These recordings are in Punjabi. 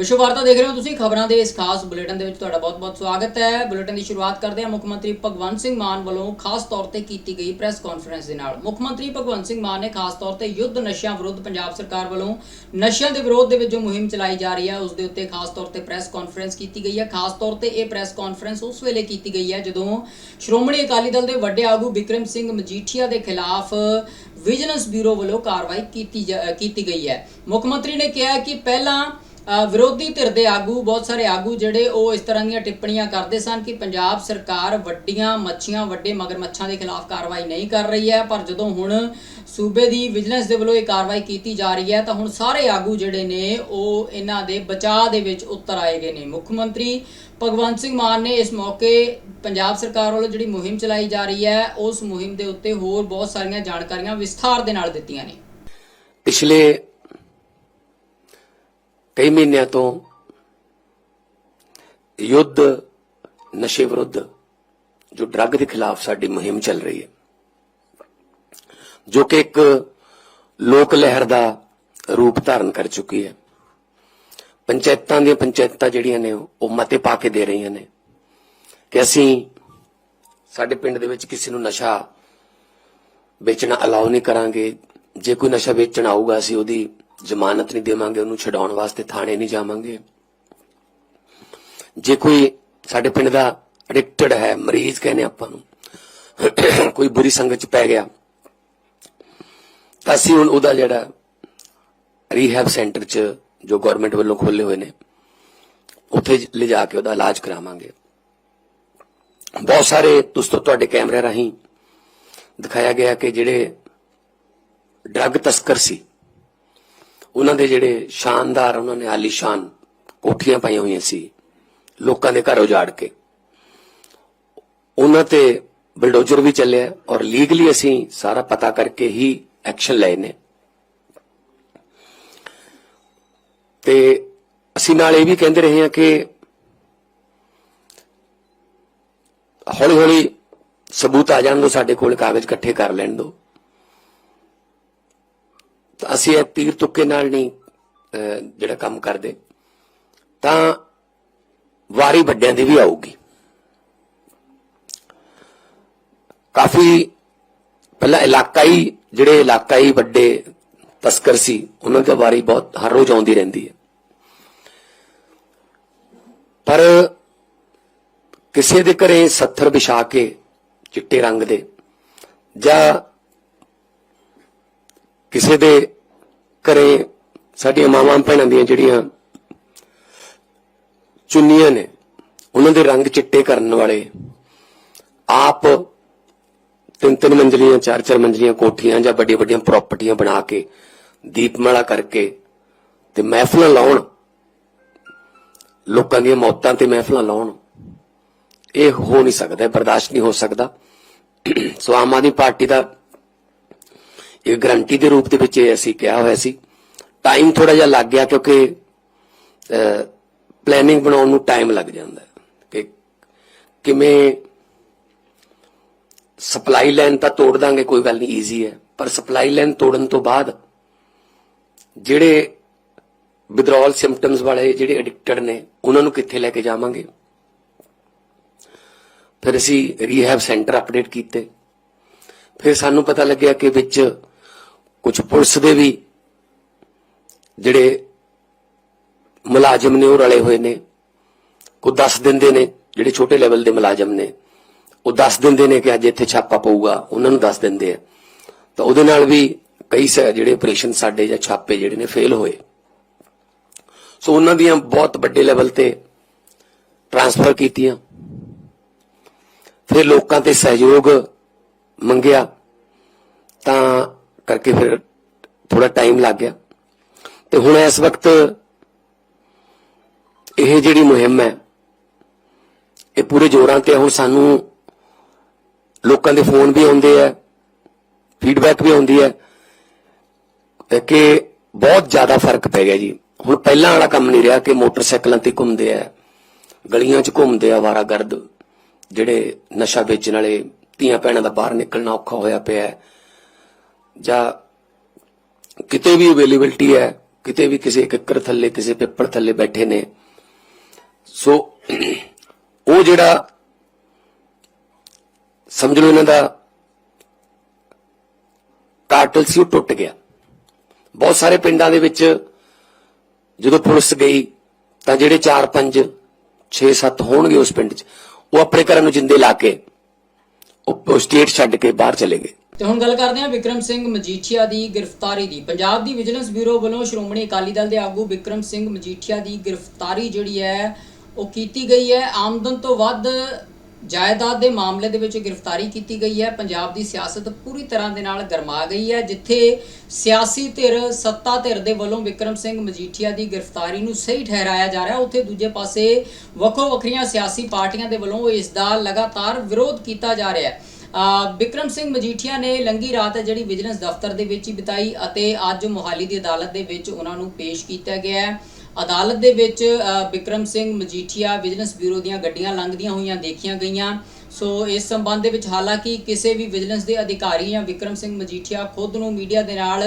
ਵਿਸ਼ਵ ਵਾਰਤਾ ਦੇਖ ਰਹੇ ਹੋ ਤੁਸੀਂ ਖਬਰਾਂ ਦੇ ਇਸ ਖਾਸ ਬੁਲੇਟਿਨ ਦੇ ਵਿੱਚ ਤੁਹਾਡਾ ਬਹੁਤ-ਬਹੁਤ ਸਵਾਗਤ ਹੈ। ਬੁਲੇਟਿਨ ਦੀ ਸ਼ੁਰੂਆਤ ਕਰਦੇ ਹਾਂ। ਮੁੱਖ ਮੰਤਰੀ ਭਗਵੰਤ ਸਿੰਘ ਮਾਨ ਵੱਲੋਂ ਖਾਸ ਤੌਰ ਤੇ ਕੀਤੀ ਗਈ ਪ੍ਰੈਸ ਕਾਨਫਰੰਸ ਦੇ ਨਾਲ। ਮੁੱਖ ਮੰਤਰੀ ਭਗਵੰਤ ਸਿੰਘ ਮਾਨ ਨੇ ਖਾਸ ਤੌਰ ਤੇ ਯੁੱਧ ਨਸ਼ਿਆਂ ਵਿਰੁੱਧ ਪੰਜਾਬ ਸਰਕਾਰ ਵੱਲੋਂ ਨਸ਼ਿਆਂ ਦੇ ਵਿਰੋਧ ਦੇ ਵਿੱਚ ਜੋ ਮੁਹਿੰਮ ਚਲਾਈ ਜਾ ਰਹੀ ਹੈ। ਉਸ ਦੇ ਉੱਤੇ ਖਾਸ ਤੌਰ ਤੇ ਪ੍ਰੈਸ ਕਾਨਫਰੰਸ ਕੀਤੀ ਗਈ ਹੈ। ਖਾਸ ਤੌਰ ਤੇ ਇਹ ਪ੍ਰੈਸ ਕਾਨਫਰੰਸ ਉਸ ਵੇਲੇ ਕੀਤੀ ਗਈ ਹੈ ਜਦੋਂ ਸ਼੍ਰੋਮਣੀ ਅਕਾਲੀ ਦਲ ਦੇ ਵੱਡੇ ਆਗੂ ਵਿਕਰਮ ਸਿੰਘ ਮਜੀਠੀਆ ਦੇ ਖਿਲਾਫ ਵਿਜੀਲੈਂਸ ਬਿਊਰੋ ਵੱਲੋਂ ਕਾਰਵਾਈ ਕੀਤੀ ਜਾ- ਕੀਤੀ ਗਈ ਹੈ। ਮੁੱਖ ਮੰਤਰੀ ਨੇ ਕਿਹਾ ਕਿ ਪਹਿਲਾਂ ਵਿਰੋਧੀ ਧਿਰ ਦੇ ਆਗੂ, ਬਹੁਤ ਸਾਰੇ ਆਗੂ ਜਿਹੜੇ ਉਹ ਇਸ ਤਰ੍ਹਾਂ ਦੀਆਂ ਟਿੱਪਣੀਆਂ ਕਰਦੇ ਸਨ ਕਿ ਪੰਜਾਬ ਸਰਕਾਰ ਵੱਡੀਆਂ ਮੱਛੀਆਂ, ਵੱਡੇ ਮਗਰਮੱਛਾਂ ਦੇ ਖਿਲਾਫ ਕਾਰਵਾਈ ਨਹੀਂ ਕਰ ਰਹੀ ਹੈ। ਪਰ ਜਦੋਂ ਹੁਣ ਸੂਬੇ ਦੀ ਵਿਜੀਲੈਂਸ ਦੇ ਵੱਲੋਂ ਇਹ ਕਾਰਵਾਈ ਕੀਤੀ ਜਾ ਰਹੀ ਹੈ, ਤਾਂ ਹੁਣ ਸਾਰੇ ਆਗੂ ਜਿਹੜੇ ਨੇ, ਉਹ ਇਹਨਾਂ ਦੇ ਬਚਾਅ ਦੇ ਵਿੱਚ ਉੱਤਰ ਆਏ ਗਏ ਨੇ। ਮੁੱਖ ਮੰਤਰੀ ਭਗਵੰਤ ਸਿੰਘ ਮਾਨ ਨੇ ਇਸ ਮੌਕੇ ਪੰਜਾਬ ਸਰਕਾਰ ਵੱਲੋਂ ਜਿਹੜੀ ਮੁਹਿੰਮ ਚਲਾਈ ਜਾ ਰਹੀ ਹੈ, ਉਸ ਮੁਹਿੰਮ ਦੇ ਉੱਤੇ ਹੋਰ ਬਹੁਤ ਸਾਰੀਆਂ ਜਾਣਕਾਰੀਆਂ ਵਿਸਥਾਰ ਦੇ ਨਾਲ ਦਿੱਤੀਆਂ ਨੇ। ਪਿਛਲੇ ਕਈ ਮਹੀਨਿਆਂ ਤੋਂ ਯੁੱਧ, ਨਸ਼ੇ ਵਿਰੁੱਧ, ਜੋ ਡਰੱਗ ਦੇ ਖਿਲਾਫ ਸਾਡੀ ਮੁਹਿੰਮ ਚੱਲ ਰਹੀ ਹੈ, ਜੋ ਕਿ ਇੱਕ ਲੋਕ ਲਹਿਰ ਦਾ ਰੂਪ ਧਾਰਨ ਕਰ ਚੁੱਕੀ ਹੈ। ਪੰਚਾਇਤਾਂ ਦੀਆਂ ਪੰਚਾਇਤਾਂ ਜਿਹੜੀਆਂ ਨੇ, ਉਹ ਮਤੇ ਪਾ ਕੇ ਦੇ ਰਹੀਆਂ ਨੇ ਕਿ ਅਸੀਂ ਸਾਡੇ ਪਿੰਡ ਦੇ ਵਿੱਚ ਕਿਸੇ ਨੂੰ ਨਸ਼ਾ ਵੇਚਣਾ ਅਲਾਉ ਨਹੀਂ ਕਰਾਂਗੇ। ਜੇ ਕੋਈ ਨਸ਼ਾ ਵੇਚਣ ਆਊਗਾ, ਅਸੀਂ ਉਹਦੀ ਜ਼ਮਾਨਤ ਨਹੀਂ ਦੇਵਾਂਗੇ, ਉਹਨੂੰ ਛਡਾਉਣ ਵਾਸਤੇ ਥਾਣੇ ਨਹੀਂ ਜਾਵਾਂਗੇ। ਜੇ ਕੋਈ ਸਾਡੇ ਪਿੰਡ ਦਾ ਐਡਿਕਟਡ ਹੈ, ਮਰੀਜ਼ ਕਹਿੰਦੇ ਆਪਾਂ ਨੂੰ, ਕੋਈ ਬੁਰੀ ਸੰਗਤ ਚ ਪੈ ਗਿਆ, ਤਾਂ ਅਸੀਂ ਹੁਣ ਉਹਦਾ ਜਿਹੜਾ ਰੀਹੈਬ ਸੈਂਟਰ ਚ ਜੋ ਗਵਰਨਮੈਂਟ ਵੱਲੋਂ ਖੋਲੇ ਹੋਏ ਨੇ, ਉੱਥੇ ਲਿਜਾ ਕੇ ਉਹਦਾ ਇਲਾਜ ਕਰਾਵਾਂਗੇ। ਬਹੁਤ ਸਾਰੇ ਦੋਸਤੋ, ਤੁਹਾਡੇ ਕੈਮਰੇ ਰਾਹੀਂ ਦਿਖਾਇਆ ਗਿਆ ਕਿ ਜਿਹੜੇ ਡਰੱਗ ਤਸਕਰ ਸੀ ਉਹਨਾਂ ਦੇ ਜਿਹੜੇ ਸ਼ਾਨਦਾਰ, ਉਹਨਾਂ ਨੇ ਆਲੀਸ਼ਾਨ ਕੋਠੀਆਂ ਪਾਈਆਂ ਹੋਈਆਂ ਸੀ, ਲੋਕਾਂ ਦੇ ਘਰ ਉਜਾੜ ਕੇ। ਉਹਨਾਂ ਤੇ ਬਲਡੋਜ਼ਰ ਵੀ ਚੱਲਿਆ ਔਰ ਲੀਗਲੀ ਅਸੀਂ ਸਾਰਾ ਪਤਾ ਕਰਕੇ ਹੀ ਐਕਸ਼ਨ ਲਏ ਨੇ। ਤੇ ਅਸੀਂ ਨਾਲ ਇਹ ਵੀ ਕਹਿੰਦੇ ਰਹੇ ਹਾਂ ਕਿ ਹੌਲੀ ਹੌਲੀ ਸਬੂਤ ਆ ਜਾਣ ਦੋ, ਸਾਡੇ ਕੋਲ ਕਾਗਜ਼ ਇਕੱਠੇ ਕਰ ਲੈਣ ਦੋ। ਅਸੀਂ ਇਹ ਤੀਰ ਤੁੱਕੇ ਨਾਲ ਨਹੀਂ ਜਿਹੜਾ ਕੰਮ ਕਰਦੇ, ਤਾਂ ਵਾਰੀ ਵੱਡਿਆਂ ਦੀ ਵੀ ਆਊਗੀ। ਕਾਫੀ ਪਹਿਲਾਂ ਇਲਾਕਾਈ, ਜਿਹੜੇ ਇਲਾਕਾਈ ਵੱਡੇ ਤਸਕਰ ਸੀ, ਉਹਨਾਂ ਦੀ ਵਾਰੀ ਬਹੁਤ, ਹਰ ਰੋਜ਼ ਆਉਂਦੀ ਰਹਿੰਦੀ ਹੈ। ਪਰ ਕਿਸੇ ਦੇ ਘਰੇ ਸੱਥਰ ਵਿਛਾ ਕੇ ਚਿੱਟੇ ਰੰਗ ਦੇ ਜਾਂ ਕਿਸੇ ਦੇ ਘਰੇ ਸਾਡੀਆਂ ਮਾਵਾਂ ਭੈਣਾਂ ਦੀਆਂ ਜਿਹੜੀਆਂ ਚੁੰਨੀਆਂ ਨੇ, ਉਹਨਾਂ ਦੇ ਰੰਗ ਚਿੱਟੇ ਕਰਨ ਵਾਲੇ, ਆਪ ਤਿੰਨ ਤਿੰਨ ਮੰਜ਼ਲੀਆਂ, ਚਾਰ ਚਾਰ ਮੰਜ਼ਲੀਆਂ ਕੋਠੀਆਂ ਜਾਂ ਵੱਡੀਆਂ ਵੱਡੀਆਂ ਪ੍ਰਾਪਰਟੀਆਂ ਬਣਾ ਕੇ ਦੀਪਮਾਲਾ ਕਰਕੇ ਤੇ ਮਹਿਫਲਾਂ ਲਾਉਣ, ਲੋਕਾਂ ਦੀਆਂ ਮੌਤਾਂ ਤੇ ਮਹਿਫਲਾਂ ਲਾਉਣ, ਇਹ ਹੋ ਨਹੀਂ ਸਕਦਾ ਬਰਦਾਸ਼ਤ ਨਹੀਂ ਹੋ ਸਕਦਾ। ਸੋ ਆਮ ਆਦਮੀ ਪਾਰਟੀ ਦਾ ਇਹ ਗਰੰਟੀ ਦੇ ਰੂਪ ਦੇ ਵਿੱਚ ਇਹ ਅਸੀਂ ਕਿਹਾ ਹੋਇਆ ਸੀ। ਟਾਈਮ ਥੋੜਾ ਜਿਹਾ ਲੱਗ ਗਿਆ ਕਿਉਂਕਿ ਪਲੈਨਿੰਗ ਬਣਾਉਣ ਨੂੰ ਟਾਈਮ ਲੱਗ ਜਾਂਦਾ ਕਿ ਕਿਵੇਂ ਸਪਲਾਈ ਲਾਈਨ ਤਾਂ ਤੋੜ ਦਾਂਗੇ, ਕੋਈ ਗੱਲ ਨਹੀਂ ਈਜ਼ੀ ਹੈ। ਪਰ ਸਪਲਾਈ ਲਾਈਨ ਤੋੜਨ ਤੋਂ ਬਾਅਦ ਜਿਹੜੇ ਵਿਦਰੋਲ ਸਿੰਪਟਮਸ ਵਾਲੇ ਜਿਹੜੇ ਐਡਿਕਟਡ ਨੇ, ਉਹਨਾਂ ਨੂੰ ਕਿੱਥੇ ਲੈ ਕੇ ਜਾਵਾਂਗੇ? ਫਿਰ ਅਸੀਂ ਰੀਹੈਬ ਸੈਂਟਰ ਅਪਡੇਟ ਕੀਤੇ। ਫਿਰ ਸਾਨੂੰ ਪਤਾ ਲੱਗਿਆ ਕਿ ਵਿੱਚ ਕੁਝ ਪੁਲਿਸ ਦੇ ਵੀ ਜਿਹੜੇ ਮੁਲਾਜ਼ਮ ਨੇ ਉਹ ਰਲੇ ਹੋਏ ਨੇ ਕੋ ਦੱਸ ਦਿੰਦੇ ਨੇ, ਜਿਹੜੇ ਛੋਟੇ ਲੈਵਲ ਦੇ ਮੁਲਾਜ਼ਮ ਨੇ, ਉਹ ਦੱਸ ਦਿੰਦੇ ਨੇ ਕਿ ਅੱਜ ਇੱਥੇ ਛਾਪਾ ਪਊਗਾ, ਉਹਨਾਂ ਨੂੰ ਦੱਸ ਦਿੰਦੇ ਆ। ਤਾਂ ਉਹਦੇ ਨਾਲ ਵੀ ਕਈ ਸ- ਜਿਹੜੇ ਆਪਰੇਸ਼ਨ ਸਾਡੇ ਜਾਂ ਛਾਪੇ ਜਿਹੜੇ ਨੇ ਫੇਲ ਹੋਏ। ਸੋ ਉਹਨਾਂ ਦੀਆਂ ਬਹੁਤ ਵੱਡੇ ਲੈਵਲ ਤੇ ਟ੍ਰਾਂਸਫਰ ਕੀਤੀਆਂ। ਫਿਰ ਲੋਕਾਂ ਤੇ ਸਹਿਯੋਗ ਮੰਗਿਆ। ਤਾਂ ਕਰਕੇ ਫਿਰ ਥੋੜਾ ਟਾਈਮ ਲੱਗ ਗਿਆ। ਤੇ ਹੁਣ ਇਸ ਵਕਤ ਇਹ ਜਿਹੜੀ ਮੁਹਿੰਮ ਹੈ, ਇਹ ਪੂਰੇ ਜ਼ੋਰਾਂ ਤੇ ਹੈ। ਹੁਣ ਸਾਨੂੰ ਲੋਕਾਂ ਦੇ ਫੋਨ ਵੀ ਆਉਂਦੇ ਆ ਫੀਡਬੈਕ ਵੀ ਆਉਂਦੀ ਹੈ ਕਿ ਬਹੁਤ ਜ਼ਿਆਦਾ ਫ਼ਰਕ ਪੈ ਗਿਆ ਜੀ। ਹੁਣ ਪਹਿਲਾਂ ਵਾਲਾ ਕੰਮ ਨਹੀਂ ਰਿਹਾ ਕਿ ਮੋਟਰਸਾਈਕਲਾਂ ਤੇ ਘੁੰਮਦੇ ਆ, ਗਲੀਆਂ 'ਚ ਘੁੰਮਦੇ ਆ ਵਾਰਾਗਰਦ ਜਿਹੜੇ ਨਸ਼ਾ ਵੇਚਣ ਵਾਲੇ ਧੀਆਂ ਭੈਣਾਂ ਦਾ ਬਾਹਰ ਨਿਕਲਣਾ ਔਖਾ ਹੋਇਆ ਪਿਆ ਹੈ। ਜਾਂ ਕਿਤੇ ਵੀ ਅਵੇਲੇਬਿਲਟੀ ਹੈ, ਕਿਤੇ ਵੀ ਕਿਸੇ ਕਿੱਕਰ ਥੱਲੇ, ਕਿਸੇ ਪੇਪਰ ਥੱਲੇ ਬੈਠੇ ਨੇ। ਸੋ ਉਹ ਜਿਹੜਾ ਸਮਝ ਲਓ ਇਹਨਾਂ ਦਾ ਕਾਰਟਲ ਸੀ, ਉਹ ਟੁੱਟ ਗਿਆ। ਬਹੁਤ ਸਾਰੇ ਪਿੰਡਾਂ ਦੇ ਵਿੱਚ ਜਦੋਂ ਪੁਲਿਸ ਗਈ, ਤਾਂ ਜਿਹੜੇ 4 5 6 7 ਹੋਣਗੇ ਉਸ ਪਿੰਡ 'ਚ, ਉਹ ਆਪਣੇ ਘਰਾਂ ਨੂੰ ਜਿੰਦੇ ਲਾ ਕੇ, ਉਹ ਸਟੇਟ ਛੱਡ ਕੇ ਬਾਹਰ ਚਲੇ ਗਏ। ਤੇ ਹੁਣ ਗੱਲ ਕਰਦੇ ਹਾਂ ਵਿਕਰਮ ਸਿੰਘ ਮਜੀਠੀਆ ਦੀ ਗ੍ਰਿਫਤਾਰੀ ਦੀ। ਪੰਜਾਬ ਦੀ ਵਿਜੀਲੈਂਸ ਬਿਊਰੋ ਵੱਲੋਂ ਸ਼੍ਰੋਮਣੀ ਅਕਾਲੀ ਦਲ ਦੇ ਆਗੂ ਵਿਕਰਮ ਸਿੰਘ ਮਜੀਠੀਆ ਦੀ ਗ੍ਰਿਫਤਾਰੀ ਜਿਹੜੀ ਹੈ, ਉਹ ਕੀਤੀ ਗਈ ਹੈ। ਆਮਦਨ ਤੋਂ ਵੱਧ ਜਾਇਦਾਦ ਦੇ ਮਾਮਲੇ ਦੇ ਵਿੱਚ ਗ੍ਰਿਫਤਾਰੀ ਕੀਤੀ ਗਈ ਹੈ। ਪੰਜਾਬ ਦੀ ਸਿਆਸਤ ਪੂਰੀ ਤਰ੍ਹਾਂ ਦੇ ਨਾਲ ਗਰਮਾ ਗਈ ਹੈ, ਜਿੱਥੇ ਸਿਆਸੀ ਧਿਰ, ਸੱਤਾ ਧਿਰ ਦੇ ਵੱਲੋਂ ਵਿਕਰਮ ਸਿੰਘ ਮਜੀਠੀਆ ਦੀ ਗ੍ਰਿਫਤਾਰੀ ਨੂੰ ਸਹੀ ਠਹਿਰਾਇਆ ਜਾ ਰਿਹਾ। ਉੱਥੇ ਦੂਜੇ ਪਾਸੇ ਵੱਖੋ ਵੱਖਰੀਆਂ ਸਿਆਸੀ ਪਾਰਟੀਆਂ ਦੇ ਵੱਲੋਂ ਇਸ ਦਾ ਲਗਾਤਾਰ ਵਿਰੋਧ ਕੀਤਾ ਜਾ ਰਿਹਾ ਹੈ। ਬਿਕਰਮ ਸਿੰਘ ਮਜੀਠੀਆ ਨੇ ਲੰਗੀ ਰਾਤ ਹੈ ਜਿਹੜੀ ਵਿਜੀਲੈਂਸ ਦਫ਼ਤਰ ਦੇ ਵਿੱਚ ਹੀ ਬਿਤਾਈ ਅਤੇ ਅੱਜ ਮੋਹਾਲੀ ਦੀ ਅਦਾਲਤ ਦੇ ਵਿੱਚ ਉਹਨਾਂ ਨੂੰ ਪੇਸ਼ ਕੀਤਾ ਗਿਆ ਹੈ। ਅਦਾਲਤ ਦੇ ਵਿੱਚ ਬਿਕਰਮ ਸਿੰਘ ਮਜੀਠੀਆ ਵਿਜੀਲੈਂਸ ਬਿਊਰੋ ਦੀਆਂ ਗੱਡੀਆਂ ਲੰਘਦੀਆਂ ਹੋਈਆਂ ਦੇਖੀਆਂ ਗਈਆਂ। ਸੋ ਇਸ ਸੰਬੰਧ ਦੇ ਵਿੱਚ ਹਾਲਾਂਕਿ ਕਿਸੇ ਵੀ ਵਿਜੀਲੈਂਸ ਦੇ ਅਧਿਕਾਰੀ ਜਾਂ ਵਿਕਰਮ ਸਿੰਘ ਮਜੀਠੀਆ ਖੁਦ ਨੂੰ ਮੀਡੀਆ ਦੇ ਨਾਲ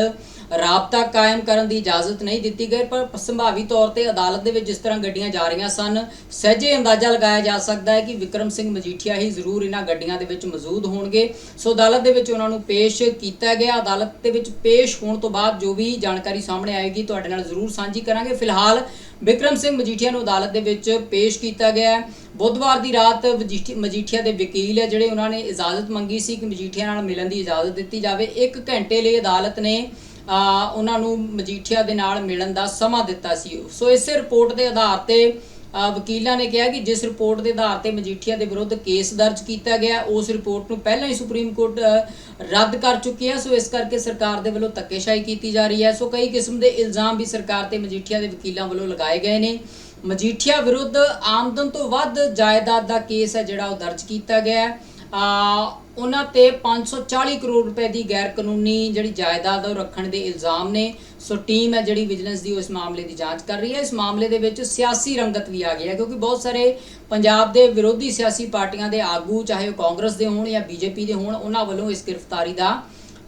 ਰਾਬਤਾ ਕਾਇਮ ਕਰਨ ਦੀ ਇਜਾਜ਼ਤ ਨਹੀਂ ਦਿੱਤੀ ਗਈ, ਪਰ ਸੰਭਾਵੀ ਤੌਰ ਤੇ ਅਦਾਲਤ ਦੇ ਵਿੱਚ ਜਿਸ ਤਰ੍ਹਾਂ ਗੱਡੀਆਂ ਜਾ ਰਹੀਆਂ ਸਨ, ਸਹਿਜੇ ਅੰਦਾਜ਼ਾ ਲਗਾਇਆ ਜਾ ਸਕਦਾ ਹੈ ਕਿ ਵਿਕਰਮ ਸਿੰਘ ਮਜੀਠੀਆ ਹੀ ਜ਼ਰੂਰ ਇਹਨਾਂ ਗੱਡੀਆਂ ਦੇ ਵਿੱਚ ਮੌਜੂਦ ਹੋਣਗੇ। ਸੋ ਅਦਾਲਤ ਦੇ ਵਿੱਚ ਉਹਨਾਂ ਨੂੰ ਪੇਸ਼ ਕੀਤਾ ਗਿਆ। ਅਦਾਲਤ ਦੇ ਵਿੱਚ ਪੇਸ਼ ਹੋਣ ਤੋਂ ਬਾਅਦ ਜੋ ਵੀ ਜਾਣਕਾਰੀ ਸਾਹਮਣੇ ਆਏਗੀ, ਤੁਹਾਡੇ ਨਾਲ ਜ਼ਰੂਰ ਸਾਂਝੀ ਕਰਾਂਗੇ। ਫਿਲਹਾਲ ਵਿਕਰਮ ਸਿੰਘ ਮਜੀਠੀਆ ਨੂੰ ਅਦਾਲਤ ਦੇ ਵਿੱਚ ਪੇਸ਼ ਕੀਤਾ ਗਿਆ ਬੁੱਧਵਾਰ ਦੀ ਰਾਤ ਵਜੀਠੀ- ਮਜੀਠੀਆ ਦੇ ਵਕੀਲ ਹੈ, ਜਿਹੜੇ ਉਹਨਾਂ ਨੇ ਇਜਾਜ਼ਤ ਮੰਗੀ ਸੀ ਕਿ ਮਜੀਠੀਆ ਨਾਲ ਮਿਲਣ ਦੀ ਇਜਾਜ਼ਤ ਦਿੱਤੀ ਜਾਵੇ। 1 ਘੰਟੇ ਲਈ ਅਦਾਲਤ ਨੇ ਉਹਨਾਂ ਨੂੰ ਮਜੀਠੀਆ ਦੇ ਨਾਲ ਮਿਲਣ ਦਾ ਸਮਾਂ ਦਿੱਤਾ ਸੀ। ਸੋ ਇਸੇ ਰਿਪੋਰਟ ਦੇ ਆਧਾਰ ਤੇ ਵਕੀਲਾਂ ਨੇ ਕਿਹਾ ਕਿ ਜਿਸ ਰਿਪੋਰਟ ਦੇ ਆਧਾਰ ਤੇ ਮਜੀਠੀਆ ਦੇ ਵਿਰੁੱਧ ਕੇਸ ਦਰਜ ਕੀਤਾ ਗਿਆ, ਉਸ ਰਿਪੋਰਟ ਨੂੰ ਪਹਿਲਾਂ ਹੀ ਸੁਪਰੀਮ ਕੋਰਟ ਰੱਦ ਕਰ ਚੁੱਕੀ ਹੈ। ਸੋ ਇਸ ਕਰਕੇ ਸਰਕਾਰ ਦੇ ਵੱਲੋਂ ਧੱਕੇਸ਼ਾਹੀ ਕੀਤੀ ਜਾ ਰਹੀ ਹੈ। ਸੋ ਕਈ ਕਿਸਮ ਦੇ ਇਲਜ਼ਾਮ ਵੀ ਸਰਕਾਰ ਤੇ ਮਜੀਠੀਆ ਦੇ ਵਕੀਲਾਂ ਵੱਲੋਂ ਲਗਾਏ ਗਏ ਨੇ। ਮਜੀਠੀਆ ਵਿਰੁੱਧ ਆਮਦਨ ਤੋਂ ਵੱਧ ਜਾਇਦਾਦ ਦਾ ਕੇਸ ਹੈ ਜਿਹੜਾ ਉਹ ਦਰਜ ਕੀਤਾ ਗਿਆ ਹੈ। ਉਹਨਾਂ ਤੇ 540 ਕਰੋੜ ਰੁਪਏ ਦੀ ਗੈਰ ਕਾਨੂੰਨੀ ਜਿਹੜੀ ਜਾਇਦਾਦ ਆ ਉਹ ਰੱਖਣ ਦੇ ਇਲਜ਼ਾਮ ਨੇ। ਸੋ ਟੀਮ ਹੈ ਜਿਹੜੀ ਵਿਜੀਲੈਂਸ ਦੀ ਉਹ ਇਸ ਮਾਮਲੇ ਦੀ ਜਾਂਚ ਕਰ ਰਹੀ ਹੈ। ਇਸ ਮਾਮਲੇ ਦੇ ਵਿੱਚ ਸਿਆਸੀ ਰੰਗਤ ਵੀ ਆ ਗਈ ਹੈ ਕਿਉਂਕਿ ਬਹੁਤ ਸਾਰੇ ਪੰਜਾਬ ਦੇ ਵਿਰੋਧੀ ਸਿਆਸੀ ਪਾਰਟੀਆਂ ਦੇ ਆਗੂ, ਚਾਹੇ ਉਹ ਕਾਂਗਰਸ ਦੇ ਹੋਣ ਜਾਂ ਬੀਜੇਪੀ ਦੇ ਹੋਣ, ਉਹਨਾਂ ਵੱਲੋਂ ਇਸ ਗ੍ਰਿਫਤਾਰੀ ਦਾ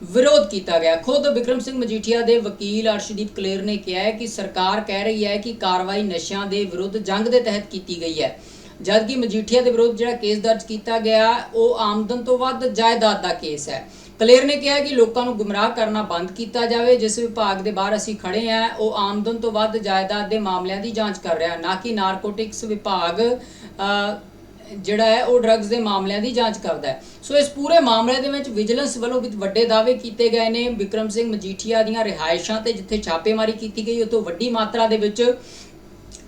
ਵਿਰੋਧ ਕੀਤਾ ਗਿਆ। ਖੁਦ ਵਿਕਰਮ ਸਿੰਘ ਮਜੀਠੀਆ ਦੇ ਵਕੀਲ ਅਰਸ਼ਦੀਪ ਕਲੇਰ ਨੇ ਕਿਹਾ ਹੈ ਕਿ ਸਰਕਾਰ ਕਹਿ ਰਹੀ ਹੈ ਕਿ ਕਾਰਵਾਈ ਨਸ਼ਿਆਂ ਦੇ ਵਿਰੁੱਧ ਜੰਗ ਦੇ ਤਹਿਤ ਕੀਤੀ ਗਈ ਹੈ। ਜਦਕਿ ਮਜੀਠੀਆ ਦੇ ਵਿਰੁੱਧ ਜਿਹੜਾ ਕੇਸ ਦਰਜ ਕੀਤਾ ਗਿਆ, ਉਹ ਆਮਦਨ ਤੋਂ ਵੱਧ ਜਾਇਦਾਦ ਦਾ ਕੇਸ ਹੈ। ਕਲੇਰ ਨੇ ਕਿਹਾ ਕਿ ਲੋਕਾਂ ਨੂੰ ਗੁੰਮਰਾਹ ਕਰਨਾ ਬੰਦ ਕੀਤਾ ਜਾਵੇ। ਜਿਸ ਵਿਭਾਗ ਦੇ ਬਾਹਰ ਅਸੀਂ ਖੜੇ ਹਾਂ, ਉਹ ਆਮਦਨ ਤੋਂ ਵੱਧ ਜਾਇਦਾਦ ਦੇ ਮਾਮਲਿਆਂ ਦੀ ਜਾਂਚ ਕਰ ਰਿਹਾ, ਨਾ ਕਿ ਨਾਰਕੋਟਿਕਸ ਵਿਭਾਗ ਜਿਹੜਾ ਹੈ, ਉਹ ਡਰੱਗਸ ਦੇ ਮਾਮਲਿਆਂ ਦੀ ਜਾਂਚ ਕਰਦਾ ਹੈ। ਸੋ ਇਸ ਪੂਰੇ ਮਾਮਲੇ ਦੇ ਵਿੱਚ ਵਿਜੀਲੈਂਸ ਵੱਲੋਂ ਵੀ ਵੱਡੇ ਦਾਅਵੇ ਕੀਤੇ ਗਏ ਨੇ। ਵਿਕਰਮ ਸਿੰਘ ਮਜੀਠੀਆ ਦੀਆਂ ਰਿਹਾਇਸ਼ਾਂ ਤੇ ਜਿੱਥੇ ਛਾਪੇਮਾਰੀ ਕੀਤੀ ਗਈ ਉਤੋਂ ਵੱਡੀ ਮਾਤਰਾ ਦੇ ਵਿੱਚ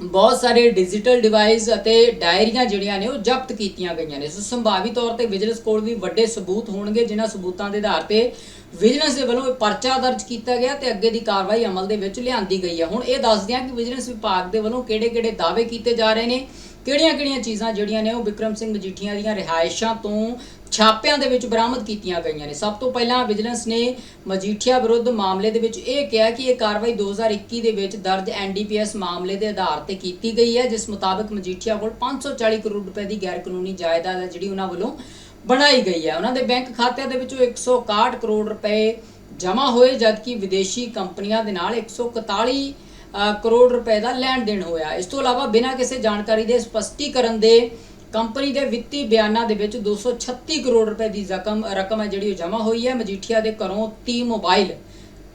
ਬਹੁਤ ਸਾਰੇ ਡਿਜੀਟਲ ਡਿਵਾਈਸ ਅਤੇ ਡਾਇਰੀਆਂ ਜਿਹੜੀਆਂ ਨੇ ਉਹ ਜ਼ਬਤ ਕੀਤੀਆਂ ਗਈਆਂ ਨੇ। ਸੋ ਸੰਭਾਵੀ ਤੌਰ ਤੇ ਵਿਜੀਲੈਂਸ ਕੋਲ ਵੀ ਵੱਡੇ ਸਬੂਤ ਹੋਣਗੇ, ਜਿਨ੍ਹਾਂ ਸਬੂਤਾਂ ਦੇ ਆਧਾਰ ਤੇ ਵਿਜੀਲੈਂਸ ਦੇ ਵੱਲੋਂ ਇਹ ਪਰਚਾ ਦਰਜ ਕੀਤਾ ਗਿਆ ਤੇ ਅੱਗੇ ਦੀ ਕਾਰਵਾਈ ਅਮਲ ਦੇ ਵਿੱਚ ਲਿਆਂਦੀ ਗਈ ਹੈ। ਹੁਣ ਇਹ ਦੱਸਦੇ ਹਾਂ ਕਿ ਵਿਜੀਲੈਂਸ ਵਿਭਾਗ ਦੇ ਵੱਲੋਂ ਕਿਹੜੇ-ਕਿਹੜੇ ਦਾਅਵੇ ਕੀਤੇ ਜਾ ਰਹੇ ਨੇ, ਕਿਹੜੀਆਂ-ਕਿਹੜੀਆਂ ਚੀਜ਼ਾਂ ਜਿਹੜੀਆਂ ਨੇ ਉਹ ਵਿਕਰਮ ਸਿੰਘ ਮਜੀਠੀਆਂ ਦੀਆਂ ਰਿਹਾਇਸ਼ਾਂ ਤੋਂ ਛਾਪਿਆਂ ਦੇ ਵਿੱਚ ਬਰਾਮਦ ਕੀਤੀਆਂ ਗਈਆਂ ਨੇ। ਸਭ ਤੋਂ ਪਹਿਲਾਂ ਵਿਜੀਲੈਂਸ ਨੇ ਮਜੀਠੀਆ ਵਿਰੁੱਧ ਮਾਮਲੇ ਦੇ ਵਿੱਚ ਇਹ ਕਿਹਾ ਕਿ ਇਹ ਕਾਰਵਾਈ 2021 ਦੇ ਵਿੱਚ ਦਰਜ ਐਨਡੀਪੀਐਸ ਮਾਮਲੇ ਦੇ ਆਧਾਰ ਤੇ ਕੀਤੀ ਗਈ ਹੈ ਜਿਸ ਮੁਤਾਬਕ ਮਜੀਠੀਆ ਕੋਲ 540 ਕਰੋੜ ਰੁਪਏ ਦੀ ਗੈਰ ਕਾਨੂੰਨੀ ਜਾਇਦਾਦ ਹੈ ਜਿਹੜੀ ਉਹਨਾਂ ਵੱਲੋਂ ਬਣਾਈ ਗਈ ਹੈ। ਉਹਨਾਂ ਦੇ ਬੈਂਕ ਖਾਤਿਆਂ ਦੇ ਵਿੱਚੋਂ 161 ਕਰੋੜ ਰੁਪਏ ਜਮ੍ਹਾਂ ਹੋਏ ਜਦਕਿ ਵਿਦੇਸ਼ੀ ਕੰਪਨੀਆਂ ਦੇ ਨਾਲ 141 ਅ, ਕਰੋੜ ਰੁਪਏ ਦਾ ਲੈਣ ਦੇਣ ਹੋਇਆ। ਇਸ ਤੋਂ ਇਲਾਵਾ ਬਿਨਾਂ ਕਿਸੇ ਜਾਣਕਾਰੀ ਦੇ ਸਪਸ਼ਟੀਕਰਨ ਦੇ ਕੰਪਨੀ ਦੇ ਵਿੱਤੀ ਬਿਆਨਾਂ ਦੇ ਵਿੱਚ 236 ਕਰੋੜ ਰੁਪਏ ਦੀ ਰਕਮ ਰਕਮ ਹੈ ਜਿਹੜੀ ਉਹ ਜਮ੍ਹਾਂ ਹੋਈ ਹੈ। ਮਜੀਠੀਆ ਦੇ ਘਰੋਂ 30 mobile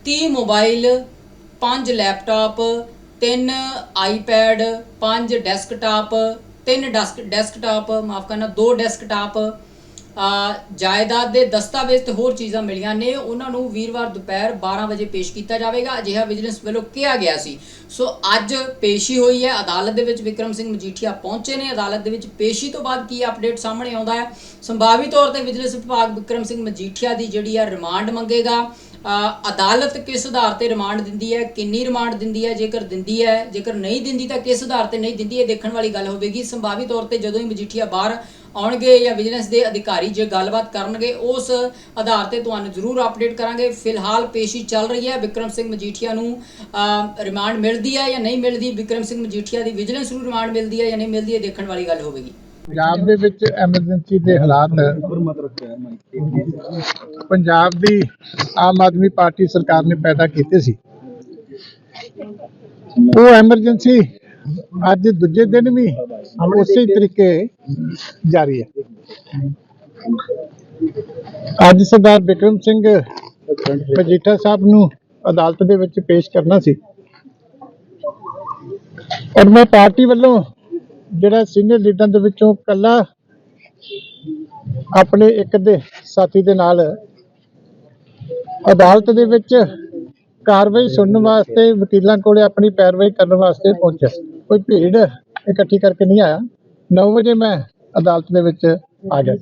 30 mobile 5 laptop 3 iPad 5 desktop 3 desktop, ਮਾਫ ਕਰਨਾ 2 ਡੈਸਕਟਾਪ ਜਾਇਦਾਦ ਦੇ ਦਸਤਾਵੇਜ਼ ਤੇ ਹੋਰ ਚੀਜ਼ਾਂ ਮਿਲੀਆਂ ਨੇ। ਉਹਨਾਂ ਨੂੰ ਵੀਰਵਾਰ ਦੁਪਹਿਰ 12 ਵਜੇ ਪੇਸ਼ ਕੀਤਾ ਜਾਵੇਗਾ। ਅਜਿਹਾ ਵਿਜੀਲੈਂਸ ਵੱਲੋਂ ਕਿਹਾ ਗਿਆ ਸੀ। ਸੋ ਅੱਜ ਪੇਸ਼ੀ ਹੋਈ ਹੈ। ਅਦਾਲਤ ਦੇ ਵਿੱਚ ਵਿਕਰਮ ਸਿੰਘ ਮਜੀਠੀਆ ਪਹੁੰਚੇ ਨੇ। ਅਦਾਲਤ ਦੇ ਵਿੱਚ ਪੇਸ਼ੀ ਤੋਂ ਬਾਅਦ ਕੀ ਅਪਡੇਟ ਸਾਹਮਣੇ ਆਉਂਦਾ ਹੈ? ਸੰਭਾਵੀ ਤੌਰ ਤੇ ਵਿਜੀਲੈਂਸ ਵਿਭਾਗ ਵਿਕਰਮ ਸਿੰਘ ਮਜੀਠੀਆ ਦੀ ਜਿਹੜੀ ਹੈ ਰਿਮਾਂਡ ਮੰਗੇਗਾ। ਅਦਾਲਤ ਕਿਸ ਆਧਾਰ ਤੇ ਰਿਮਾਂਡ ਦਿੰਦੀ ਹੈ? ਕਿੰਨੀ ਰਿਮਾਂਡ ਦਿੰਦੀ ਹੈ? ਜੇਕਰ ਦਿੰਦੀ ਹੈ, ਜੇਕਰ ਨਹੀਂ ਦਿੰਦੀ ਤਾਂ ਕਿਸ ਆਧਾਰ ਤੇ ਨਹੀਂ ਦਿੰਦੀ? ਇਹ ਦੇਖਣ ਵਾਲੀ ਗੱਲ ਹੋਵੇਗੀ। ਸੰਭਾਵੀ ਤੌਰ ਤੇ ਜਦੋਂ ਹੀ ਮਜੀਠੀਆ ਬਾਹਰ ਆਉਣਗੇ ਜਾਂ ਵਿਜੀਲੈਂਸ ਦੇ ਅਧਿਕਾਰੀ ਜੇ ਗੱਲਬਾਤ ਕਰਨਗੇ, ਉਸ ਆਧਾਰ ਤੇ ਤੁਹਾਨੂੰ ਜ਼ਰੂਰ ਅਪਡੇਟ ਕਰਾਂਗੇ। ਫਿਲਹਾਲ ਪੇਸ਼ੀ ਚੱਲ ਰਹੀ ਹੈ। ਵਿਕਰਮ ਸਿੰਘ ਮਜੀਠੀਆ ਨੂੰ ਰਿਮਾਂਡ ਮਿਲਦੀ ਹੈ ਜਾਂ ਨਹੀਂ ਮਿਲਦੀ? ਵਿਕਰਮ ਸਿੰਘ ਮਜੀਠੀਆ ਦੀ ਵਿਜੀਲੈਂਸ ਨੂੰ ਰਿਮਾਂਡ ਮਿਲਦੀ ਹੈ ਜਾਂ ਨਹੀਂ ਮਿਲਦੀ? ਇਹ ਦੇਖਣ ਵਾਲੀ ਗੱਲ ਹੋਵੇਗੀ। ਪੰਜਾਬ ਦੇ ਵਿੱਚ ਐਮਰਜੈਂਸੀ ਦੇ ਹਾਲਾਤ ਪੰਜਾਬ ਦੀ ਆਮ ਆਦਮੀ ਪਾਰਟੀ ਸਰਕਾਰ ਨੇ ਪੈਦਾ ਕੀਤੇ ਸੀ। ਉਹ ਐਮਰਜੈਂਸੀ ਅੱਜ ਦੂਜੇ ਦਿਨ ਵੀ ਉਸੇ ਤਰੀਕੇ ਜਾਰੀ ਹੈ। ਅੱਜ ਸਰਦਾਰ ਬਿਕਰਮ ਸਿੰਘ ਮਜੀਠਾ ਸਾਹਿਬ ਨੂੰ ਅਦਾਲਤ ਦੇ ਵਿੱਚ ਪੇਸ਼ ਕਰਨਾ ਸੀ। ਔਰ ਮੈਂ ਪਾਰਟੀ ਵੱਲੋਂ ਜਿਹੜਾ ਸੀਨੀਅਰ ਲੀਡਰਾਂ ਦੇ ਵਿੱਚੋਂ ਕੱਲਾ ਆਪਣੇ ਇੱਕ ਦੇ ਸਾਥੀ ਦੇ ਨਾਲ ਅਦਾਲਤ ਦੇ ਵਿੱਚ ਕਾਰਵਾਈ ਸੁਣਨ ਵਾਸਤੇ ਵਕੀਲਾਂ ਕੋਲੇ ਆਪਣੀ ਪੈਰਵਾਈ ਕਰਨ ਵਾਸਤੇ ਪਹੁੰਚਿਆ। ਕੋਈ ਭੀੜ ਇਕੱਠੀ ਕਰਕੇ ਨਹੀਂ ਆਇਆ। 9 ਵਜੇ ਮੈਂ ਅਦਾਲਤ ਦੇ ਵਿੱਚ ਆ ਗਿਆ।